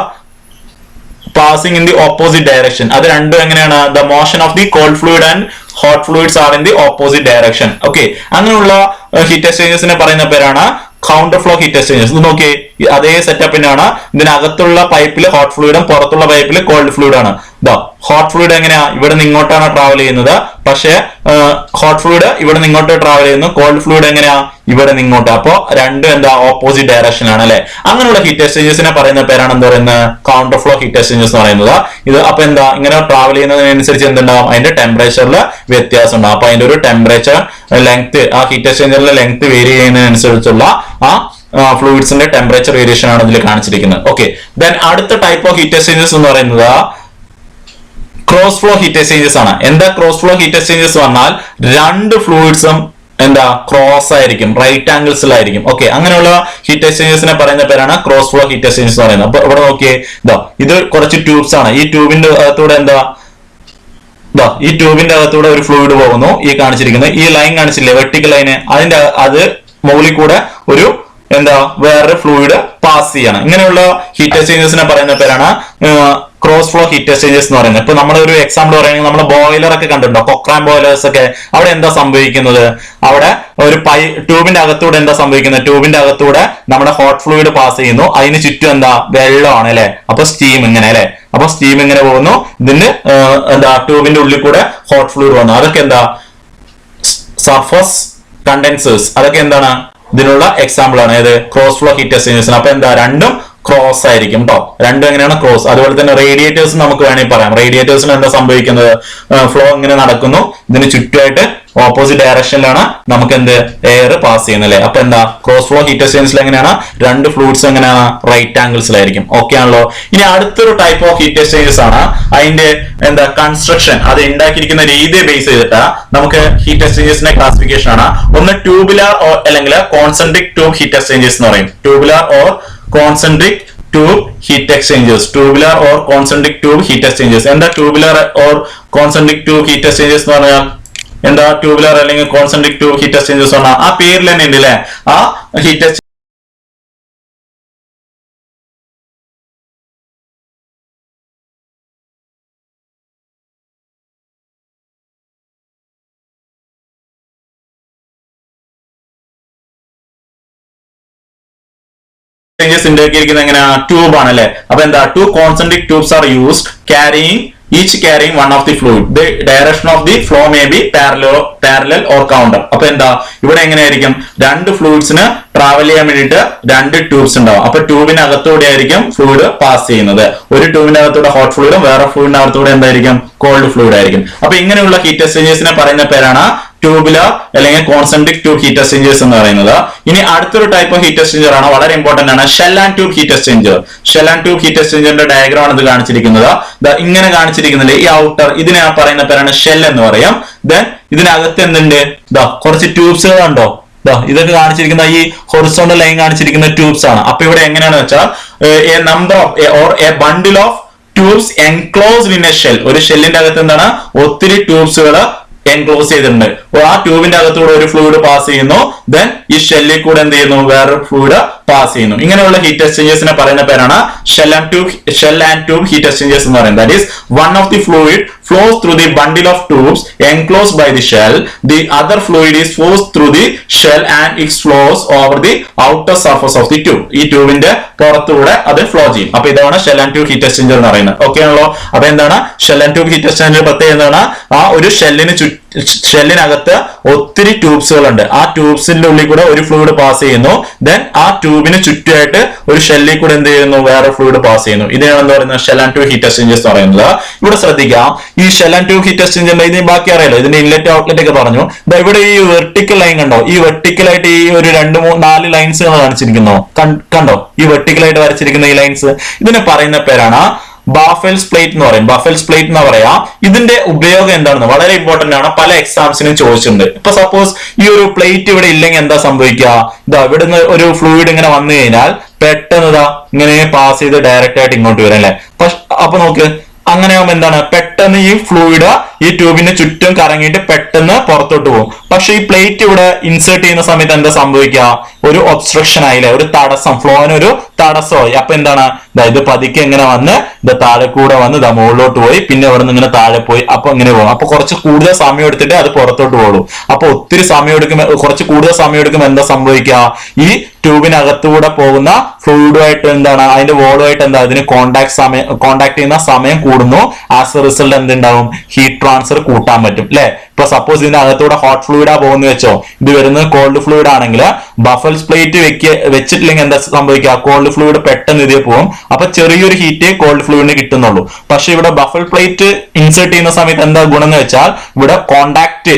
passing in the opposite direction അത് രണ്ടും എങ്ങനെയാണ്? The motion of the cold fluid and hot fluids are in the opposite direction okay അങ്ങനെയുള്ള heat എക്സ്ചേഞ്ചസിനെ പറയുന്ന പേരാണ് counter flow heat exchanges ഇത് നോക്കിയേ അതേ സെറ്റപ്പിനാണ് ഇതിനകത്തുള്ള പൈപ്പിൽ ഹോട്ട് ഫ്ലൂയിഡും പുറത്തുള്ള പൈപ്പിൽ കോൾഡ് ഫ്ലൂയിഡ് ഇതാ ഹോട്ട് ഫ്ലൂയിഡ് എങ്ങനെയാ? ഇവിടെ നിന്ന് ഇങ്ങോട്ടാണ് ട്രാവൽ ചെയ്യുന്നത്. പക്ഷേ ഹോട്ട് ഫ്ലൂയിഡ് ഇവിടെ നിന്ന് ഇങ്ങോട്ട് ട്രാവൽ ചെയ്യുന്നു. കോൾഡ് ഫ്ലൂയിഡ് എങ്ങനെയാ? ഇവിടെ നിന്ന് ഇങ്ങോട്ട്. അപ്പോ രണ്ടും എന്താ ഓപ്പോസിറ്റ് ഡയറക്ഷനിലാണ് അല്ലെ? അങ്ങനെയുള്ള ഹീറ്റ് എക്സ്ചേഞ്ചസിനെ പറയുന്ന പേരാണ് എന്താ പറയുന്നത്? കൗണ്ടർ ഫ്ലോ ഹീറ്റ് എക്സ്ചേഞ്ചസ് എന്ന് പറയുന്നത്. ഇത് അപ്പൊ എന്താ ഇങ്ങനെ ട്രാവൽ ചെയ്യുന്നതിനനുസരിച്ച് എന്തുണ്ടാവും? അതിന്റെ ടെമ്പറേച്ചറിൽ വ്യത്യാസം ഉണ്ടാവും അപ്പൊ അതിന്റെ ഒരു ടെമ്പറേച്ചർ ലെങ്ത് ആ ഹീറ്റ് എക്സ്ചേഞ്ചറിലെ ലെങ്ത് വേരി ചെയ്യുന്നതിനനുസരിച്ചുള്ള ആ ഫ്ലൂയിഡ്സിന്റെ ടെമ്പറേച്ചർ വേരിയേഷൻ ആണ് ഇതിൽ കാണിച്ചിരിക്കുന്നത്. ഓക്കെ ദെൻ അടുത്ത ടൈപ്പ് ഓഫ് ഹീറ്റ് എക്സ്ചേഞ്ചസ് എന്ന് പറയുന്നത് ക്രോസ് ഫ്ലോ ഹീറ്റ് എക്സ്ചേഞ്ചസ് ആണ്. എന്താ ക്രോസ് ഫ്ലോ ഹീറ്റ് എക്സ്ചേഞ്ചസ് വന്നാൽ രണ്ട് ഫ്ലൂയിഡ്സും എന്താ ക്രോസ് ആയിരിക്കും റൈറ്റ് ആംഗിൾസിലായിരിക്കും ഓക്കെ അങ്ങനെയുള്ള ഹീറ്റ് എക്സ്ചേഞ്ചസിനെ പറയുന്ന പേരാണ് ക്രോസ് ഫ്ലോ ഹീറ്റ് എക്സ്ചേഞ്ചസ് എന്ന് പറയുന്നത്. അപ്പൊ ഇവിടെ നോക്കിയേ ഇതാ ഇത് കുറച്ച് ട്യൂബ്സ് ആണ്. ഈ ട്യൂബിന്റെ അകത്തൂടെ എന്താ ഇതാ ഈ ട്യൂബിന്റെ അകത്തൂടെ ഒരു ഫ്ലൂയിഡ് പോകുന്നു ഈ കാണിച്ചിരിക്കുന്നത് ഈ ലൈൻ കാണിച്ചില്ലേ വെർട്ടിക്കൽ ലൈന് അതിന്റെ അത് മുകളിൽ കൂടെ ഒരു എന്താ വേറൊരു ഫ്ലൂയിഡ് പാസ് ചെയ്യണം. ഇങ്ങനെയുള്ള ഹീറ്റ് എക്സ്ചേഞ്ചസിനെ പറയുന്ന പേരാണ് ക്രോസ് ഫ്ലോ ഹീറ്റ് എക്സ്ചേഞ്ചസ് എന്ന് പറയുന്നത്. ഇപ്പൊ നമ്മുടെ ഒരു എക്സാമ്പിൾ പറയുകയാണെങ്കിൽ നമ്മൾ ബോയിലർ ഒക്കെ കണ്ടിട്ടുണ്ടോ? കൊക്രാൻ ബോയിലേഴ്സ് ഒക്കെ. അവിടെ എന്താ സംഭവിക്കുന്നത്? അവിടെ ഒരു പൈ ട്യൂബിന്റെ അകത്തൂടെ എന്താ സംഭവിക്കുന്നത്? ട്യൂബിന്റെ അകത്തൂടെ നമ്മുടെ ഹോട്ട് ഫ്ലൂയിഡ് പാസ് ചെയ്യുന്നു. അതിന് ചുറ്റും എന്താ? വെള്ളമാണ് അല്ലെ? അപ്പൊ സ്റ്റീം ഇങ്ങനെ അല്ലെ? അപ്പൊ സ്റ്റീം ഇങ്ങനെ പോകുന്നു. ഇതിന് എന്താ ട്യൂബിന്റെ ഉള്ളിൽ കൂടെ ഹോട്ട് ഫ്ലൂയിഡ് വന്നു. അതൊക്കെ എന്താ? സർഫസ് കണ്ടൻസേഴ്സ് അതൊക്കെ എന്താണ്? ഇതിനുള്ള എക്സാമ്പിൾ ആണ്. ഏത് ക്രോസ് ഫ്ലോ ഹീറ്റ് എക്സ്ചേഞ്ചേഴ്സ് അപ്പൊ എന്താ? രണ്ടും ക്രോസ് ആയിരിക്കും കേട്ടോ രണ്ടും എങ്ങനെയാണ് ക്രോസ് അതുപോലെ തന്നെ റേഡിയേറ്റേഴ്സ് നമുക്ക് വേണമെങ്കിൽ പറയാം. റേഡിയേറ്റേഴ്സിന് എന്താ സംഭവിക്കുന്നത്? ഫ്ലോ ഇങ്ങനെ നടക്കുന്നു. ഇതിന് ചുറ്റുമായിട്ട് ഓപ്പോസിറ്റ് ഡയറക്ഷനിലാണ് നമുക്ക് എന്ത്? എയർ പാസ് ചെയ്യുന്നത് അല്ലേ? അപ്പൊ എന്താ? ക്രോസ് ഫ്ലോ ഹീറ്റ് എക്സ്ചേഞ്ചിൽ എങ്ങനെയാണ്? രണ്ട് ഫ്ലൂയിഡ്സ് എങ്ങനെയാണ് റൈറ്റ് ആംഗിൾസിലായിരിക്കും ഓക്കെ ആണല്ലോ? ഇനി അടുത്തൊരു ടൈപ്പ് ഓഫ് ഹീറ്റ് എക്സ്ചേഞ്ചസ് ആണ്. അതിന്റെ എന്താ കൺസ്ട്രക്ഷൻ അത് ഉണ്ടാക്കിയിരിക്കുന്ന രീതിയെ ബേസ് ചെയ്തിട്ട് നമുക്ക് ഹീറ്റ് എക്സ്ചേഞ്ചസിന്റെ ക്ലാസിഫിക്കേഷൻ ആണ്. ഒന്ന് ട്യൂബുലാർ ഓർ അല്ലെങ്കിൽ കോൺസെൻട്രിക് ട്യൂബ് ഹീറ്റ് എക്സ്ചേഞ്ചസ് എന്ന് പറയും. Tubular or concentric tube heat exchangers tubular or concentric tube heat exchangers എന്താ tubular or concentric tube heat exchangers എന്ന് പറഞ്ഞാൽ എന്താ ട്യൂബുലാർ അല്ലെങ്കിൽ കോൺസെൻട്രിക് ട്യൂബ് ഹീറ്റ് എക്സ്ചേഞ്ചേഴ്സ് പറഞ്ഞാൽ ആ പേരിൽ തന്നെ ഉണ്ട് അല്ലെ ആ ഹീറ്റ് എക്സ്ചേഞ്ചസ് ഉണ്ടാക്കിയിരിക്കുന്നത് എങ്ങനെയാ? ട്യൂബ് ആണ് അല്ലെ അപ്പൊ എന്താ? Two concentric tubes are used carrying each carrying one of the fluid the direction of the flow may be parallel parallel or counter അപ്പൊ എന്താ? ഇവിടെ എങ്ങനെയായിരിക്കും? രണ്ട് ഫ്ലൂയിഡ്സിന് ട്രാവൽ ചെയ്യാൻ വേണ്ടിയിട്ട് രണ്ട് ട്യൂബ്സ് ഉണ്ടാവും. അപ്പൊ ട്യൂബിനകത്തൂടെ ആയിരിക്കും ഫ്ലൂയിഡ് പാസ് ചെയ്യുന്നത്. ഒരു ട്യൂബിനകത്തൂടെ ഹോട്ട് ഫ്ലൂയിഡും വേറെ ഫ്ലൂയിഡിനകത്തൂടെ എന്തായിരിക്കും? കോൾഡ് ഫ്ലൂയിഡ് ആയിരിക്കും. അപ്പൊ ഇങ്ങനെയുള്ള ഹീറ്റ് എക്സ്ചേഞ്ചേഴ്സിനെ പറയുന്ന പേരാണ് ട്യൂബുലർ അല്ലെങ്കിൽ കോൺസെൻട്രിക് ട്യൂബ് ഹീറ്റ് എക്സ്ചേഞ്ചേഴ്സ് എന്ന് പറയുന്നത്. ഇനി അടുത്തൊരു ടൈപ്പ് ഓഫ് ഹീറ്റ് എക്സ്ചേഞ്ചർ ആണ്. വളരെ ഇമ്പോർട്ടന്റ് ആണ്. Shell and tube heat exchanger shell and tube heat എക്സ്ചേഞ്ചറിന്റെ diagram ആണ് ഇത് കാണിച്ചിരിക്കുന്നത്. ദാ ഇങ്ങനെ കാണിച്ചിരിക്കുന്നില്ല ഈ ഔട്ടർ ഇതിനെ പറയുന്ന പേരാണ് ഷെൽ എന്ന് പറയാം. ദെൻ ഇതിനകത്ത് എന്തുണ്ട്? ഇതാ കുറച്ച് ട്യൂബ്സുകൾ ഉണ്ടോ ദാ ഇതൊക്കെ കാണിച്ചിരിക്കുന്ന ഈ ഹൊറിസോണ്ടൽ ലൈൻ കാണിച്ചിരിക്കുന്ന ട്യൂബ്സ് ആണ്. അപ്പൊ ഇവിടെ എങ്ങനെയാണ് വെച്ചാൽ a number of or a bundle of tubes enclosed in a shell ഒരു ഷെല്ലിന്റെ അകത്ത് എന്താണ്? ഒത്തിരി ട്യൂബ്സുകൾ എൻക്ലോസ് ചെയ്തിട്ടുണ്ട്. ആ ട്യൂബിന്റെ അകത്തൂടെ ഒരു ഫ്ലൂയിഡ് പാസ് ചെയ്യുന്നു. ദെൻ ഈ ഷെല്ലിൽ കൂടെ എന്ത് ചെയ്യുന്നു? വേറെ ഫ്ലൂയിഡ് പാസ് ചെയ്യുന്നു. ഇങ്ങനെയുള്ള ഹീറ്റ് എക്സ്ചേഞ്ചേഴ്സിനെ പറയുന്ന പേരാണ് shell and tube shell and tube heat exchangers എന്ന് പറയുന്നത്. That is one of the fluid flows through the bundle of tubes enclose by the shell the other fluid is flows through the shell and it's flows over the outer surface of the tube ഈ ട്യൂബിന്റെ പുറത്തൂടെ അത് flow ചെയ്യും. അപ്പൊ ഇതാണ് shell and tube heat exchanger എന്ന് പറയുന്നത്. Okay ആണല്ലോ? അപ്പൊ എന്താണ്? Shell and tube heat exchanger പ്രത്യേകത എന്താണ്? ആ ഒരു ഷെല്ലിന് ചുറ്റും ഷെല്ലിനകത്ത് ഒത്തിരി ട്യൂബ്സുകൾ ഉണ്ട് ആ ട്യൂബ്സിന്റെ ഉള്ളിൽ കൂടെ ഒരു ഫ്ലൂയിഡ് പാസ് ചെയ്യുന്നു. ദെൻ ആ ട്യൂബിന് ചുറ്റുമായിട്ട് ഒരു ഷെല്ലിൽ കൂടെ എന്ത് ചെയ്യുന്നു? വേറെ ഫ്ലൂയിഡ് പാസ് ചെയ്യുന്നു. ഇതിനാണ് എന്താ പറയുന്നത്? Shell and tube heat exchangers എന്ന് പറയുന്നത്. ഇവിടെ ശ്രദ്ധിക്കാം. ഈ ഷെൽ ആൻഡ് ട്യൂബ് ഹീറ്റ് എക്സ്ചേഞ്ചറിന്റെ ഇതിന് ബാക്കി അറിയാലോ. ഇതിന്റെ ഇൻലെറ്റ് ഔട്ട്ലെറ്റ് ഒക്കെ പറഞ്ഞു. ഇവിടെ ഈ വെർട്ടിക്കൽ ലൈൻ കണ്ടോ? ഈ വെർട്ടിക്കൽ ആയിട്ട് ഈ ഒരു രണ്ട് മൂന്ന് നാല് ലൈൻസ് കാണിച്ചിരിക്കുന്നോ കണ്ടോ? ഈ വെർട്ടിക്കൽ ആയിട്ട് വരച്ചിരിക്കുന്ന ഈ ലൈൻസ് ഇതിന് പറയുന്ന പേരാണ് ബാഫൽസ് പ്ലേറ്റ് എന്ന് പറയും. ബാഫൽസ് പ്ലേറ്റ് എന്ന് പറയാ ഇതിന്റെ ഉപയോഗം എന്താണെന്ന് വളരെ ഇമ്പോർട്ടന്റ് ആണ്. പല എക്സാംസിനും ചോദിച്ചിട്ടുണ്ട്. ഇപ്പൊ സപ്പോസ് ഈ ഒരു പ്ലേറ്റ് ഇവിടെ ഇല്ലെങ്കിൽ എന്താ സംഭവിക്കുക? ഇതാ ഇവിടുന്ന് ഒരു ഫ്ലൂയിഡ് ഇങ്ങനെ വന്നു കഴിഞ്ഞാൽ പെട്ടെന്ന് ഇതാ ഇങ്ങനെ പാസ് ചെയ്ത് ഡയറക്റ്റ് ആയിട്ട് ഇങ്ങോട്ട് വരും അല്ലെ? അപ്പൊ നോക്ക് അങ്ങനെ ആകുമ്പോൾ എന്താണ്? പെട്ടെന്ന് ഈ ഫ്ലൂയിഡ് ഈ ട്യൂബിന് ചുറ്റും കറങ്ങിയിട്ട് പെട്ടെന്ന് പുറത്തോട്ട് പോകും. പക്ഷെ ഈ പ്ലേറ്റ് ഇവിടെ ഇൻസേർട്ട് ചെയ്യുന്ന സമയത്ത് എന്താ സംഭവിക്കുക? ഒരു ഒബ്സ്ട്രക്ഷൻ ആയില്ലേ? ഒരു തടസ്സം. ഫ്ലോന് ഒരു തടസ്സമായി. അപ്പൊ എന്താണ്? ഇത് പതുക്കെ ഇങ്ങനെ വന്ന് ഇത് താഴെ കൂടെ വന്ന് ഇതാ മുകളിലോട്ട് പോയി. പിന്നെ അവിടെ നിന്ന് ഇങ്ങനെ താഴെ പോയി. അപ്പൊ ഇങ്ങനെ പോകും. അപ്പൊ കുറച്ച് കൂടുതൽ സമയം എടുത്തിട്ട് അത് പുറത്തോട്ട് പോകും അപ്പൊ ഒത്തിരി സമയം എടുക്കും കുറച്ച് കൂടുതൽ സമയം എടുക്കുമ്പോൾ എന്താ സംഭവിക്കുക? ഈ ട്യൂബിനകത്തൂടെ പോകുന്ന ഫ്ലൂയിഡുമായിട്ട് എന്താണ്? അതിന്റെ വോളുമായിട്ട് എന്താ? അതിന് കോണ്ടാക്ട് സമയം കോണ്ടാക്ട് ചെയ്യുന്ന സമയം കൂടുന്നു. ആസ് എ റിസൾട്ട് എന്തുണ്ടാവും? ഹീറ്റ് ട്രാൻസ്ഫർ കൂട്ടാൻ പറ്റും അല്ലെ ഇപ്പൊ സപ്പോസ് ഇതിന്റെ അകത്തൂടെ ഹോട്ട് ഫ്ലൂയിഡാ പോകുന്ന വെച്ചോ. ഇത് വരുന്നത് കോൾഡ് ഫ്ലൂയിഡ് ആണെങ്കിൽ ബഫൽസ് പ്ലേറ്റ് വെക്ക വെച്ചിട്ടില്ലെങ്കിൽ എന്താ സംഭവിക്കുക? കോൾഡ് ഫ്ലൂയിഡ് പെട്ടെന്ന് ഇതേ പോകും. അപ്പൊ ചെറിയൊരു ഹീറ്റ് കോൾഡ് ഫ്ലൂയിഡിന് കിട്ടുന്നുള്ളൂ. പക്ഷെ ഇവിടെ ബഫൽ പ്ലേറ്റ് ഇൻസേർട്ട് ചെയ്യുന്ന സമയത്ത് എന്താ ഗുണം എന്ന് വെച്ചാൽ ഇവിടെ കോണ്ടാക്ട്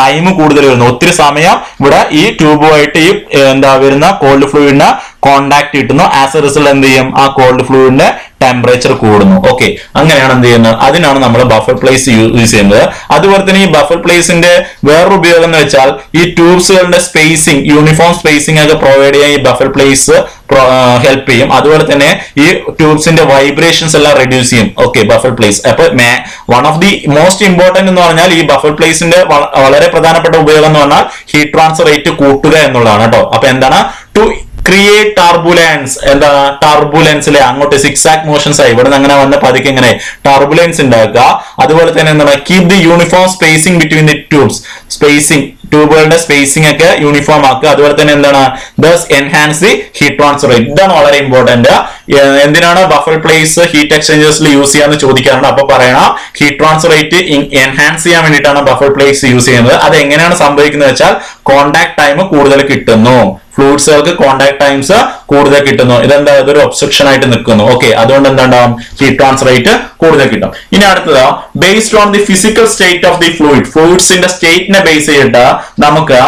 ടൈം കൂടുതൽ വരുന്നു. ഒത്തിരി സമയം ഇവിടെ ഈ ട്യൂബുമായിട്ട് ഈ എന്താ വരുന്ന കോൾഡ് ഫ്ലൂയിഡിന് കോണ്ടാക്ട് കിട്ടുന്നു. ആസ് എ റിസൾട്ട് എന്ത് ചെയ്യും? ആ കോൾഡ് ഫ്ലൂയിഡിന്റെ ടെമ്പറേച്ചർ കൂടുന്നു. ഓക്കെ അങ്ങനെയാണ് എന്ത് ചെയ്യുന്നത്? അതിനാണ് നമ്മൾ ബഫർ പ്ലേസ് യൂസ് ചെയ്യുന്നത്. അതുപോലെ തന്നെ ഈ ബഫർ പ്ലേസിന്റെ വേറൊരു ഉപയോഗം എന്ന് വെച്ചാൽ ഈ ട്യൂബ്സുകളുടെ സ്പേസിംഗ് യൂണിഫോം സ്പേസിംഗ് ഒക്കെ പ്രൊവൈഡ് ചെയ്യാൻ ഈ ബഫർ പ്ലേസ് ഹെൽപ്പ് ചെയ്യും. അതുപോലെ തന്നെ ഈ ട്യൂബ്സിന്റെ വൈബ്രേഷൻസ് എല്ലാം റെഡ്യൂസ് ചെയ്യും. ഓക്കെ ബഫർ പ്ലേസ് അപ്പൊ one of the most important എന്ന് പറഞ്ഞാൽ ഈ ബഫർ പ്ലേസിന്റെ വളരെ പ്രധാനപ്പെട്ട ഉപയോഗം എന്ന് പറഞ്ഞാൽ ഹീറ്റ് ട്രാൻസ്ഫർ റേറ്റ് കൂട്ടുക എന്നുള്ളതാണ് കേട്ടോ അപ്പൊ എന്താണ്? ടു ക്രിയേറ്റ് ടർബുലൻസ് എന്താ? ടർബുലൻസിലെ അങ്ങോട്ട് സിക്സ് ആക് മോഷൻസ് ആയി. ഇവിടെ അങ്ങനെ വന്ന പതുക്കെ ഇങ്ങനെ ടർബുലൻസ് ഉണ്ടാക്കുക. അതുപോലെ തന്നെ എന്താണ് keep the uniform spacing between the tubes spacing ട്യൂബുകളുടെ spacing ഒക്കെ യൂണിഫോം ആക്കുക. അതുപോലെ തന്നെ എന്താണ്? Thus enhance the heat transfer ഇതാണ് വളരെ ഇമ്പോർട്ടന്റ് എന്തിനാണ്? ബഫർ പ്ലേസ് ഹീറ്റ് എക്സ്ചേഞ്ചേഴ്സിൽ യൂസ് ചെയ്യാന്ന് ചോദിക്കാറുണ്ട്. അപ്പൊ പറയണം. ഹീറ്റ് ട്രാൻസ്ഫർ റേറ്റ് എൻഹാൻസ് ചെയ്യാൻ വേണ്ടിയിട്ടാണ് ബഫർ പ്ലേസ് യൂസ് ചെയ്യുന്നത്. അത് എങ്ങനെയാണ് സംഭവിക്കുന്നത് വെച്ചാൽ കോണ്ടാക്ട് ടൈം കൂടുതൽ കിട്ടുന്നു. ഫ്ലൂയിഡ്സുകൾക്ക് കോണ്ടാക്ട് ടൈംസ് കൂടുതൽ കിട്ടുന്നു. ഇതെന്താ? ഇതൊരു ഒബ്സ്ട്രക്ഷൻ ആയിട്ട് നിൽക്കുന്നു. ഓക്കെ അതുകൊണ്ട് എന്താണ്ടാവും? ഹീറ്റ് ട്രാൻസ്ഫർ റേറ്റ് കൂടുതൽ കിട്ടും. ഇനി അടുത്തത് based on the physical state of the fluid ഫ്ലൂയിഡ്സിന്റെ സ്റ്റേറ്റിനെ ബേസ് ചെയ്തിട്ട് നമുക്ക്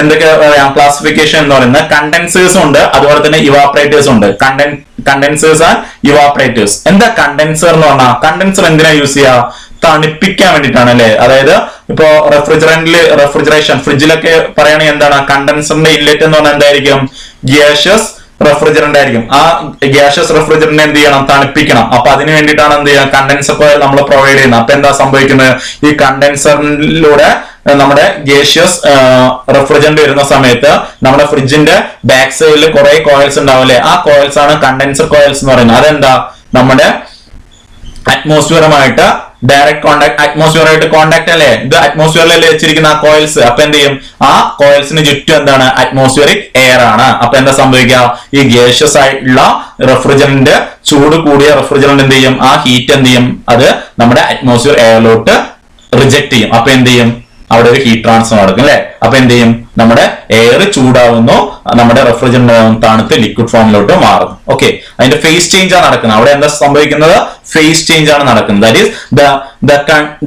എന്തൊക്കെ ക്ലാസിഫിക്കേഷൻ എന്ന് പറയുന്നത് കണ്ടൻസേഴ്സ് ഉണ്ട് അതുപോലെ തന്നെ ഇവാപ്പറേറ്റേഴ്സ് ഉണ്ട്. കണ്ടൻ കണ്ടൻസേഴ്സ് ആൻഡ് ഇവാപ്പറേറ്റേഴ്സ് എന്താ കണ്ടൻസർ എന്ന് പറഞ്ഞാൽ കണ്ടൻസർ എന്തിനാ യൂസ് ചെയ്യുക തണുപ്പിക്കാൻ വേണ്ടിയിട്ടാണ് അല്ലെ അതായത് ഇപ്പോ റെഫ്രിജറന്റിൽ റെഫ്രിജറേഷൻ ഫ്രിഡ്ജിലൊക്കെ പറയുകയാണെങ്കിൽ എന്താണ്? കണ്ടൻസറിന്റെ ഇൻലെറ്റ് എന്ന് പറഞ്ഞാൽ എന്തായിരിക്കും? ഗ്യാഷ്യസ് റെഫ്രിജറന്റ് ആയിരിക്കും. ആ ഗ്യാഷ്യസ് റെഫ്രിജറന്റ് എന്ത് ചെയ്യണം? തണുപ്പിക്കണം. അപ്പൊ അതിന് വേണ്ടിയിട്ടാണ് എന്ത് ചെയ്യുക? കണ്ടൻസർ നമ്മൾ പ്രൊവൈഡ് ചെയ്യുന്നത്. അപ്പൊ എന്താ സംഭവിക്കുന്നത്? ഈ കണ്ടൻസറിലൂടെ നമ്മുടെ ഗേഷ്യസ് റെഫ്രിജറന്റ് വരുന്ന സമയത്ത് നമ്മുടെ ഫ്രിഡ്ജിന്റെ ബാക്ക് സൈഡിൽ കുറെ കോയിൽസ് ഉണ്ടാവും അല്ലെ? ആ കോയിൽസ് ആണ് കണ്ടൻസർ കോയിൽസ് എന്ന് പറയുന്നത്. അതെന്താ? നമ്മുടെ അറ്റ്മോസ്ഫിയറുമായിട്ട് ഡയറക്ട് കോണ്ടാക്ട് അറ്റ്മോസ്ഫിയറായിട്ട് കോണ്ടാക്ട് അല്ലേ? ഇത് അറ്റ്മോസ്ഫിയറിലല്ലേ വെച്ചിരിക്കുന്ന ആ കോയിൽസ് അപ്പൊ എന്ത് ചെയ്യും? ആ കോയിൽസിന് ചുറ്റും എന്താണ്? അറ്റ്മോസ്ഫിയറിക് എയർ ആണ്. അപ്പൊ എന്താ സംഭവിക്കുക? ഈ ഗേഷ്യസ് ആയിട്ടുള്ള റെഫ്രിജറന്റ് ചൂട് കൂടിയ റെഫ്രിജറന്റ് എന്ത് ചെയ്യും? ആ ഹീറ്റ് എന്ത് ചെയ്യും? അത് നമ്മുടെ അറ്റ്മോസ്ഫിയർ എയറിലോട്ട് റിജക്ട് ചെയ്യും. അപ്പൊ എന്ത് ചെയ്യും? അവിടെ ഒരു ഹീറ്റ് ട്രാൻസ്ഫർ നടക്കും അല്ലെ? അപ്പൊ എന്ത് ചെയ്യും? നമ്മുടെ എയർ ചൂടാവുന്നു നമ്മുടെ റെഫ്രിജറന്റ് തണുത്ത് ലിക്വിഡ് ഫോമിലോട്ട് മാറുന്നു. ഓക്കെ അതിന്റെ ഫേസ് ചേഞ്ച് ആണ് നടക്കുന്നത്. അവിടെ എന്താ സംഭവിക്കുന്നത്? ഫേസ് ചേഞ്ച് ആണ് നടക്കുന്നത്. That is the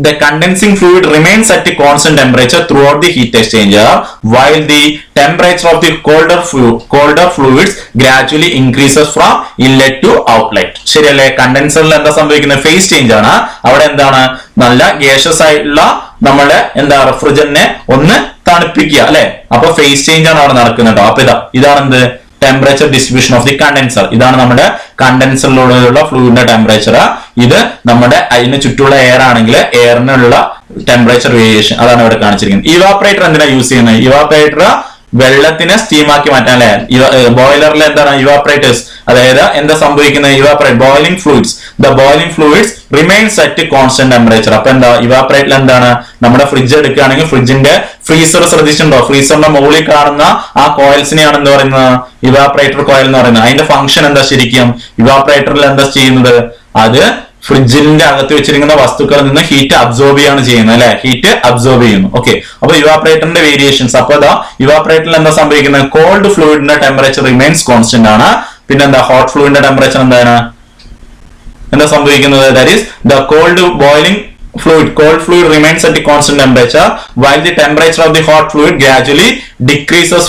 the condensing fluid remains at constant temperature throughout the heat exchanger while the temperature of the colder flu colder fluids gradually increases from inlet to outlet ശരിയല്ലേ? കണ്ടൻസറിൽ എന്താ സംഭവിക്കുന്നത്? Face change ആണ്. അവിടെ എന്താണ്? നല്ല ഗേഷസ് ആയിട്ടുള്ള നമ്മുടെ എന്താ റെഫ്രിജറിനെ ഒന്ന് തണുപ്പിക്കുക അല്ലെ? അപ്പൊ ഫേസ് ചേഞ്ച് ആണ് അവിടെ നടക്കുന്നത് കേട്ടോ അപ്പൊ ഇതാ ഇതാണ് എന്ത് temperature distribution of the condenser ഇതാണ് നമ്മുടെ കണ്ടൻസറിലുള്ള ഫ്ലൂയിഡിന്റെ ടെമ്പറേച്ചർ ഇത് നമ്മുടെ അതിന് ചുറ്റുമുള്ള എയർ ആണെങ്കിൽ എയറിനുള്ള ടെമ്പറേച്ചർ വേരിയേഷൻ അതാണ് ഇവിടെ കാണിച്ചിരിക്കുന്നത്. ഇവാപ്പറേറ്റർ എന്തിനാണ് യൂസ് ചെയ്യുന്നത്? ഇവാപ്പറേറ്റർ വെള്ളത്തിനെ സ്റ്റീമാക്കി മാറ്റാൻ അല്ലെ ബോയിലറിൽ എന്താണ്? ഇവാപ്പറേറ്റേഴ്സ് അതായത് എന്താ സംഭവിക്കുന്നത് evaporate boiling fluids the boiling fluids remains at constant temperature അപ്പൊ എന്താ? ഇവാപ്പറേറ്റിൽ എന്താണ്? നമ്മുടെ ഫ്രിഡ്ജ് എടുക്കുകയാണെങ്കിൽ ഫ്രിഡ്ജിന്റെ ഫ്രീസർ ശ്രദ്ധിച്ചിട്ടുണ്ടോ? ഫ്രീസറിന്റെ മുകളിൽ കാണുന്ന ആ കോയിൽസിനെയാണ് എന്ന് പറയുന്നത്? ഇവാപ്പറേറ്റർ കോയിൽ എന്ന് പറയുന്നത്. അതിന്റെ ഫംഗ്ഷൻ എന്താ ശരിക്കും? ഇവാപ്പറേറ്ററിൽ എന്താ ചെയ്യുന്നത്? അത് ഫ്രിഡ്ജിന്റെ അകത്ത് വെച്ചിരിക്കുന്ന വസ്തുക്കളിൽ നിന്ന് ഹീറ്റ് അബ്സോർബ് ചെയ്യാണ് ചെയ്യുന്നത് അല്ലെ? ഹീറ്റ് അബ്സോർബ് ചെയ്യുന്നു. ഓക്കെ അപ്പൊ യുവാപ്രേറ്ററിന്റെ വേരിയേഷൻസ് അപ്പൊ അതാ യുവാപ്രേറ്ററിൽ എന്താ സംഭവിക്കുന്നത്? കോൾഡ് ഫ്ലൂയിഡിന്റെ ടെമ്പറേച്ചർ റിമെയിൻസ് കോൺസ്റ്റന്റ് ആണ്. പിന്നെന്താ? ഹോട്ട് ഫ്ലൂയിഡിന്റെ ടെമ്പറേച്ചർ എന്താണ്? എന്താ സംഭവിക്കുന്നത്? That is the cold boiling fluid cold fluid remains at the constant temperature while the temperature of the hot fluid gradually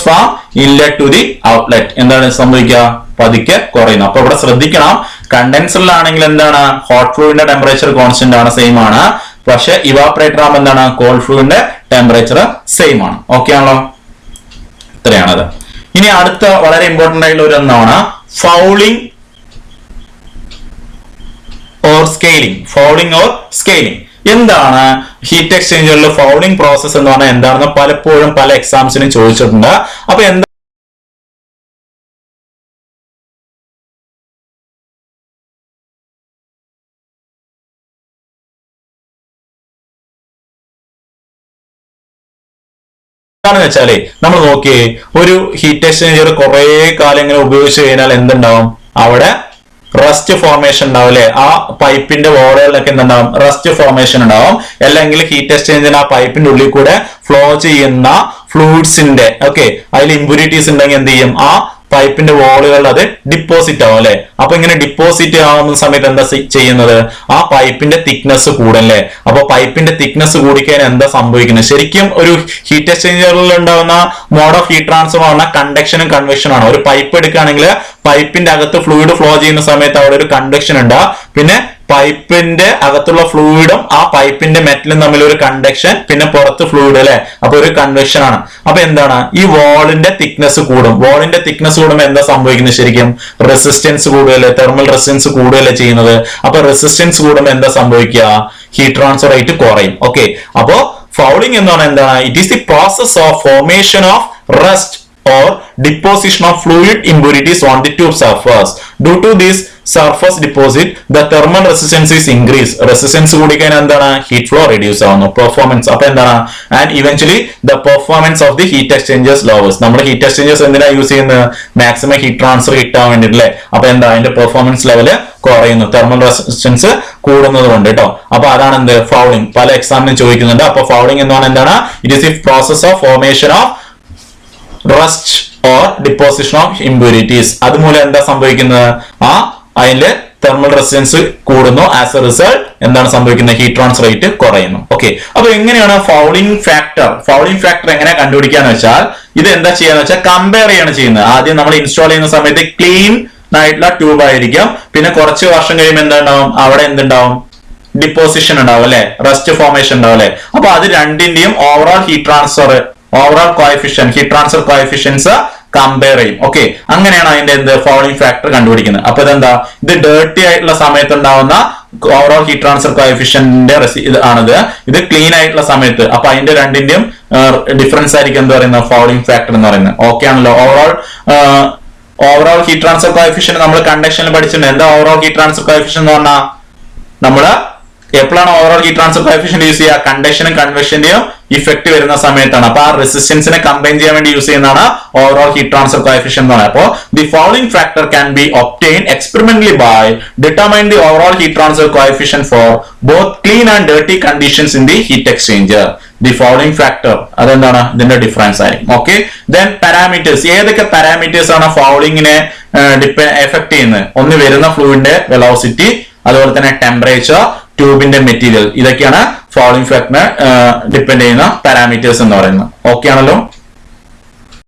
from inlet to the outlet. എന്താണ് സംഭവിക്കുക? പതുക്കെ കുറയുന്നു. അപ്പൊ ഇവിടെ ശ്രദ്ധിക്കണം. കണ്ടൻസറിലാണെങ്കിൽ എന്താണ്? ഹോട്ട് ഫ്ലൂയിഡിന്റെ ടെമ്പറേച്ചർ കോൺസ്റ്റന്റ് ആണ് സെയിം ആണ്. പക്ഷെ ഇവാപ്പറേറ്റർ ആകുമ്പോൾ എന്താണ്? കോൾഡ് ഫ്ലൂയിഡിന്റെ ടെമ്പറേച്ചർ സെയിം ആണ്. ഓക്കെ ആണല്ലോ? ഇത്രയാണത്. ഇനി അടുത്ത വളരെ ഇമ്പോർട്ടന്റ് ആയിട്ടുള്ള ഒരു ഒന്നാണ് fouling or scaling fouling or scaling എന്താണ്? ഹീറ്റ് എക്സ്ചേഞ്ചറിൽ ഫൗളിംഗ് പ്രോസസ് എന്ന് പറഞ്ഞാൽ എന്താണെന്ന് പലപ്പോഴും പല എക്സാംസിനും ചോദിച്ചിട്ടുണ്ട്. അപ്പൊ എന്താ എന്താണെന്ന് വെച്ചാലേ നമ്മൾ നോക്കിയേ ഒരു ഹീറ്റ് എക്സ്ചേഞ്ചർ കുറെ കാലം ഇങ്ങനെ ഉപയോഗിച്ച് കഴിഞ്ഞാൽ എന്തുണ്ടാവും? അവിടെ റസ്റ്റ് ഫോർമേഷൻ ഉണ്ടാവും അല്ലെ? ആ പൈപ്പിന്റെ വോളുകളിലൊക്കെ എന്തുണ്ടാവും? റസ്റ്റ് ഫോർമേഷൻ ഉണ്ടാവും. അല്ലെങ്കിൽ ഹീറ്റ് എക്സ്ചേഞ്ചിന് ആ പൈപ്പിന്റെ ഉള്ളിൽ കൂടെ ഫ്ലോ ചെയ്യുന്ന ഫ്ലൂയിഡ്സിന്റെ ഓക്കെ അതിൽ ഇമ്പ്യൂരിറ്റീസ് ഉണ്ടെങ്കിൽ എന്ത് ചെയ്യും? ആ പൈപ്പിന്റെ വോളുകളിൽ അത് ഡിപ്പോസിറ്റ് ആവും അല്ലെ? അപ്പൊ ഇങ്ങനെ ഡിപ്പോസിറ്റ് ആവുന്ന സമയത്ത് എന്താ ചെയ്യുന്നത്? ആ പൈപ്പിന്റെ തിക്നെസ് കൂടല്ലേ? അപ്പൊ പൈപ്പിന്റെ തിക്നെസ് കൂടിക്കാൻ എന്താ സംഭവിക്കുന്നത്? ശരിക്കും ഒരു ഹീറ്റ് എക്സ്ചേഞ്ചറിൽ ഉണ്ടാവുന്ന മോഡ് ഓഫ് ഹീറ്റ് ട്രാൻസ്ഫർ പറഞ്ഞാൽ കണ്ടക്ഷനും കൺവെക്ഷനും ആണ്. ഒരു പൈപ്പ് എടുക്കുകയാണെങ്കിൽ പൈപ്പിന്റെ അകത്ത് ഫ്ലൂയിഡ് ഫ്ലോ ചെയ്യുന്ന സമയത്ത് അവിടെ ഒരു കണ്ടക്ഷൻ ഉണ്ട്. പിന്നെ പൈപ്പിന്റെ അകത്തുള്ള ഫ്ലൂയിഡും ആ പൈപ്പിന്റെ മെറ്റലും തമ്മിൽ ഒരു കണ്ടക്ഷൻ പിന്നെ പുറത്ത് ഫ്ലൂയിഡ് അല്ലെ? അപ്പൊ ഒരു കൺവെക്ഷൻ ആണ്. അപ്പൊ എന്താണ്? ഈ വാളിന്റെ തിക്നെസ് കൂടും. വാളിന്റെ തിക്നെസ് കൂടുമ്പോൾ എന്താ സംഭവിക്കുന്നത് ശരിക്കും? റെസിസ്റ്റൻസ് കൂടുകയല്ലേ? തെർമൽ റെസിസ്റ്റൻസ് കൂടുകയല്ലേ ചെയ്യുന്നത്? അപ്പൊ റെസിസ്റ്റൻസ് കൂടുമ്പോൾ എന്താ സംഭവിക്കുക? ഹീറ്റ് ട്രാൻസ്ഫർ റേറ്റ് കുറയും. ഓക്കെ അപ്പോ ഫൗളിംഗ് എന്ന് പറഞ്ഞാൽ എന്താണ്? It is the process of formation of rust or deposition of fluid impurities on the tube surface. Due to this surface deposit the thermal resistance is increased. Resistance കൂടിക്കഴിഞ്ഞാൽ എന്താണ്? Heat flow reduce ആവുന്നു. Performance അപ്പൊ എന്താണ്? And eventually the performance of the heat exchangers lowers നമ്മൾ heat exchangers എന്തിനാ use ചെയ്യുന്നത്? Maximum heat transfer കിട്ടാൻ വേണ്ടിയിട്ട് അല്ലേ അപ്പൊ എന്താ? അതിന്റെ പെർഫോമൻസ് ലെവൽ കുറയുന്നു. തെർമൽ റെസിസ്റ്റൻസ് കൂടുന്നത് കൊണ്ട് കേട്ടോ അപ്പൊ അതാണ് എന്ത്? ഫൗളിംഗ് പല എക്സാമിനും ചോദിക്കുന്നുണ്ട്. അപ്പൊ ഫൗളിംഗ് എന്ന് പറഞ്ഞാൽ എന്താണ്? It is the process of formation of rust or deposition of impurities അതുമൂലം എന്താ സംഭവിക്കുന്നത്? ആ അതിന്റെ തെർമൽ റെസിസ്റ്റൻസ് കൂടുന്നു ആസ് എ റിസൾട്ട് എന്താണ് സംഭവിക്കുന്നത്? ഹീറ്റ് ട്രാൻസ് റേറ്റ് കുറയുന്നു. ഓക്കെ അപ്പൊ എങ്ങനെയാണ് ഫൗളിംഗ് ഫാക്ടർ ഫൗളിംഗ് ഫാക്ടർ എങ്ങനെ കണ്ടുപിടിക്കാന്ന് വെച്ചാൽ ഇത് എന്താ ചെയ്യാന്ന് വെച്ചാൽ കമ്പയർ ചെയ്യാണ് ചെയ്യുന്നത്. ആദ്യം നമ്മൾ ഇൻസ്റ്റാൾ ചെയ്യുന്ന സമയത്ത് ക്ലീൻ ആയിട്ടുള്ള ട്യൂബ് ആയിരിക്കും. പിന്നെ കുറച്ച് വർഷം കഴിയുമ്പോൾ എന്തുണ്ടാവും? അവിടെ എന്തുണ്ടാവും? ഡിപ്പോസിഷൻ ഉണ്ടാവും അല്ലെ? റെസ്റ്റ് ഫോർമേഷൻ ഉണ്ടാവും അല്ലെ? അപ്പൊ അത് രണ്ടിന്റെയും overall heat transfer overall coefficient heat transfer coefficients compare ചെയ്യും. ഓക്കെ അങ്ങനെയാണ് അതിന്റെ എന്ത്? ഫോളോയിങ് ഫാക്ടർ കണ്ടുപിടിക്കുന്നത്. അപ്പൊ ഇതെന്താ? ഇത് ഡേർട്ടി ആയിട്ടുള്ള സമയത്ത് ഉണ്ടാവുന്ന ഓവറോൾ ഹീറ്റ് ട്രാൻസ്ഫർ കോയഫിഷ്യന്റെ ഇത് ആണിത്. ഇത് ക്ലീൻ ആയിട്ടുള്ള സമയത്ത്. അപ്പൊ അതിന്റെ രണ്ടിന്റെയും ഡിഫറൻസ് ആയിരിക്കും എന്ന് പറയുന്നത്? ഫോളോയിങ് ഫാക്ടർ എന്ന് പറയുന്നത്. ഓക്കെ ആണല്ലോ. Overall overall heat transfer coefficient നമ്മൾ കണ്ടക്ഷനിൽ പഠിച്ചിട്ടുണ്ട്. എന്താ ഓവറോൾ ഹീറ്റ് ട്രാൻസ്ഫർ കോയഫിഷ്യൻ എന്ന് പറഞ്ഞാൽ നമ്മൾ എപ്പോഴാണ് overall heat transfer coefficient use ചെയ്യുക? കണ്ടക്ഷനും കൺവെക്ഷന്റെയും ഇഫക്റ്റ് വരുന്ന സമയത്താണ്. അപ്പൊ ആ റെസിസ്റ്റൻസിനെ കമ്പൈൻ ചെയ്യാൻ വേണ്ടി യൂസ് ചെയ്യുന്നതാണ് ഓവറോൾ ഹീറ്റ് ട്രാൻസ്ഫർ കോഫിഷ്യൻ എന്ന് പറയുന്നത്. അപ്പോൾ the fouling factor can be obtain experimentally by determine the overall heat transfer coefficient for both clean and dirty conditions in the heat exchanger the fouling factor അതെന്താണ്? ഇതിന്റെ difference ആയിരിക്കും. Okay then parameters ഏതൊക്കെ parameters ആണ് ഫൗളിങ്ങിനെ effect ചെയ്യുന്നത്? ഒന്ന് വരുന്ന ഫ്ലൂയിഡിന്റെ velocity അതുപോലെ തന്നെ ടെമ്പറേച്ചർ ട്യൂബിന്റെ മെറ്റീരിയൽ. ഇതൊക്കെയാണ് ഫോളോയിങ് ഫാക്ടറിനെ ഡിപ്പെൻഡ് ചെയ്യുന്ന പാരാമീറ്റേഴ്സ് എന്ന് പറയുന്നത്. ഓക്കെ ആണല്ലോ?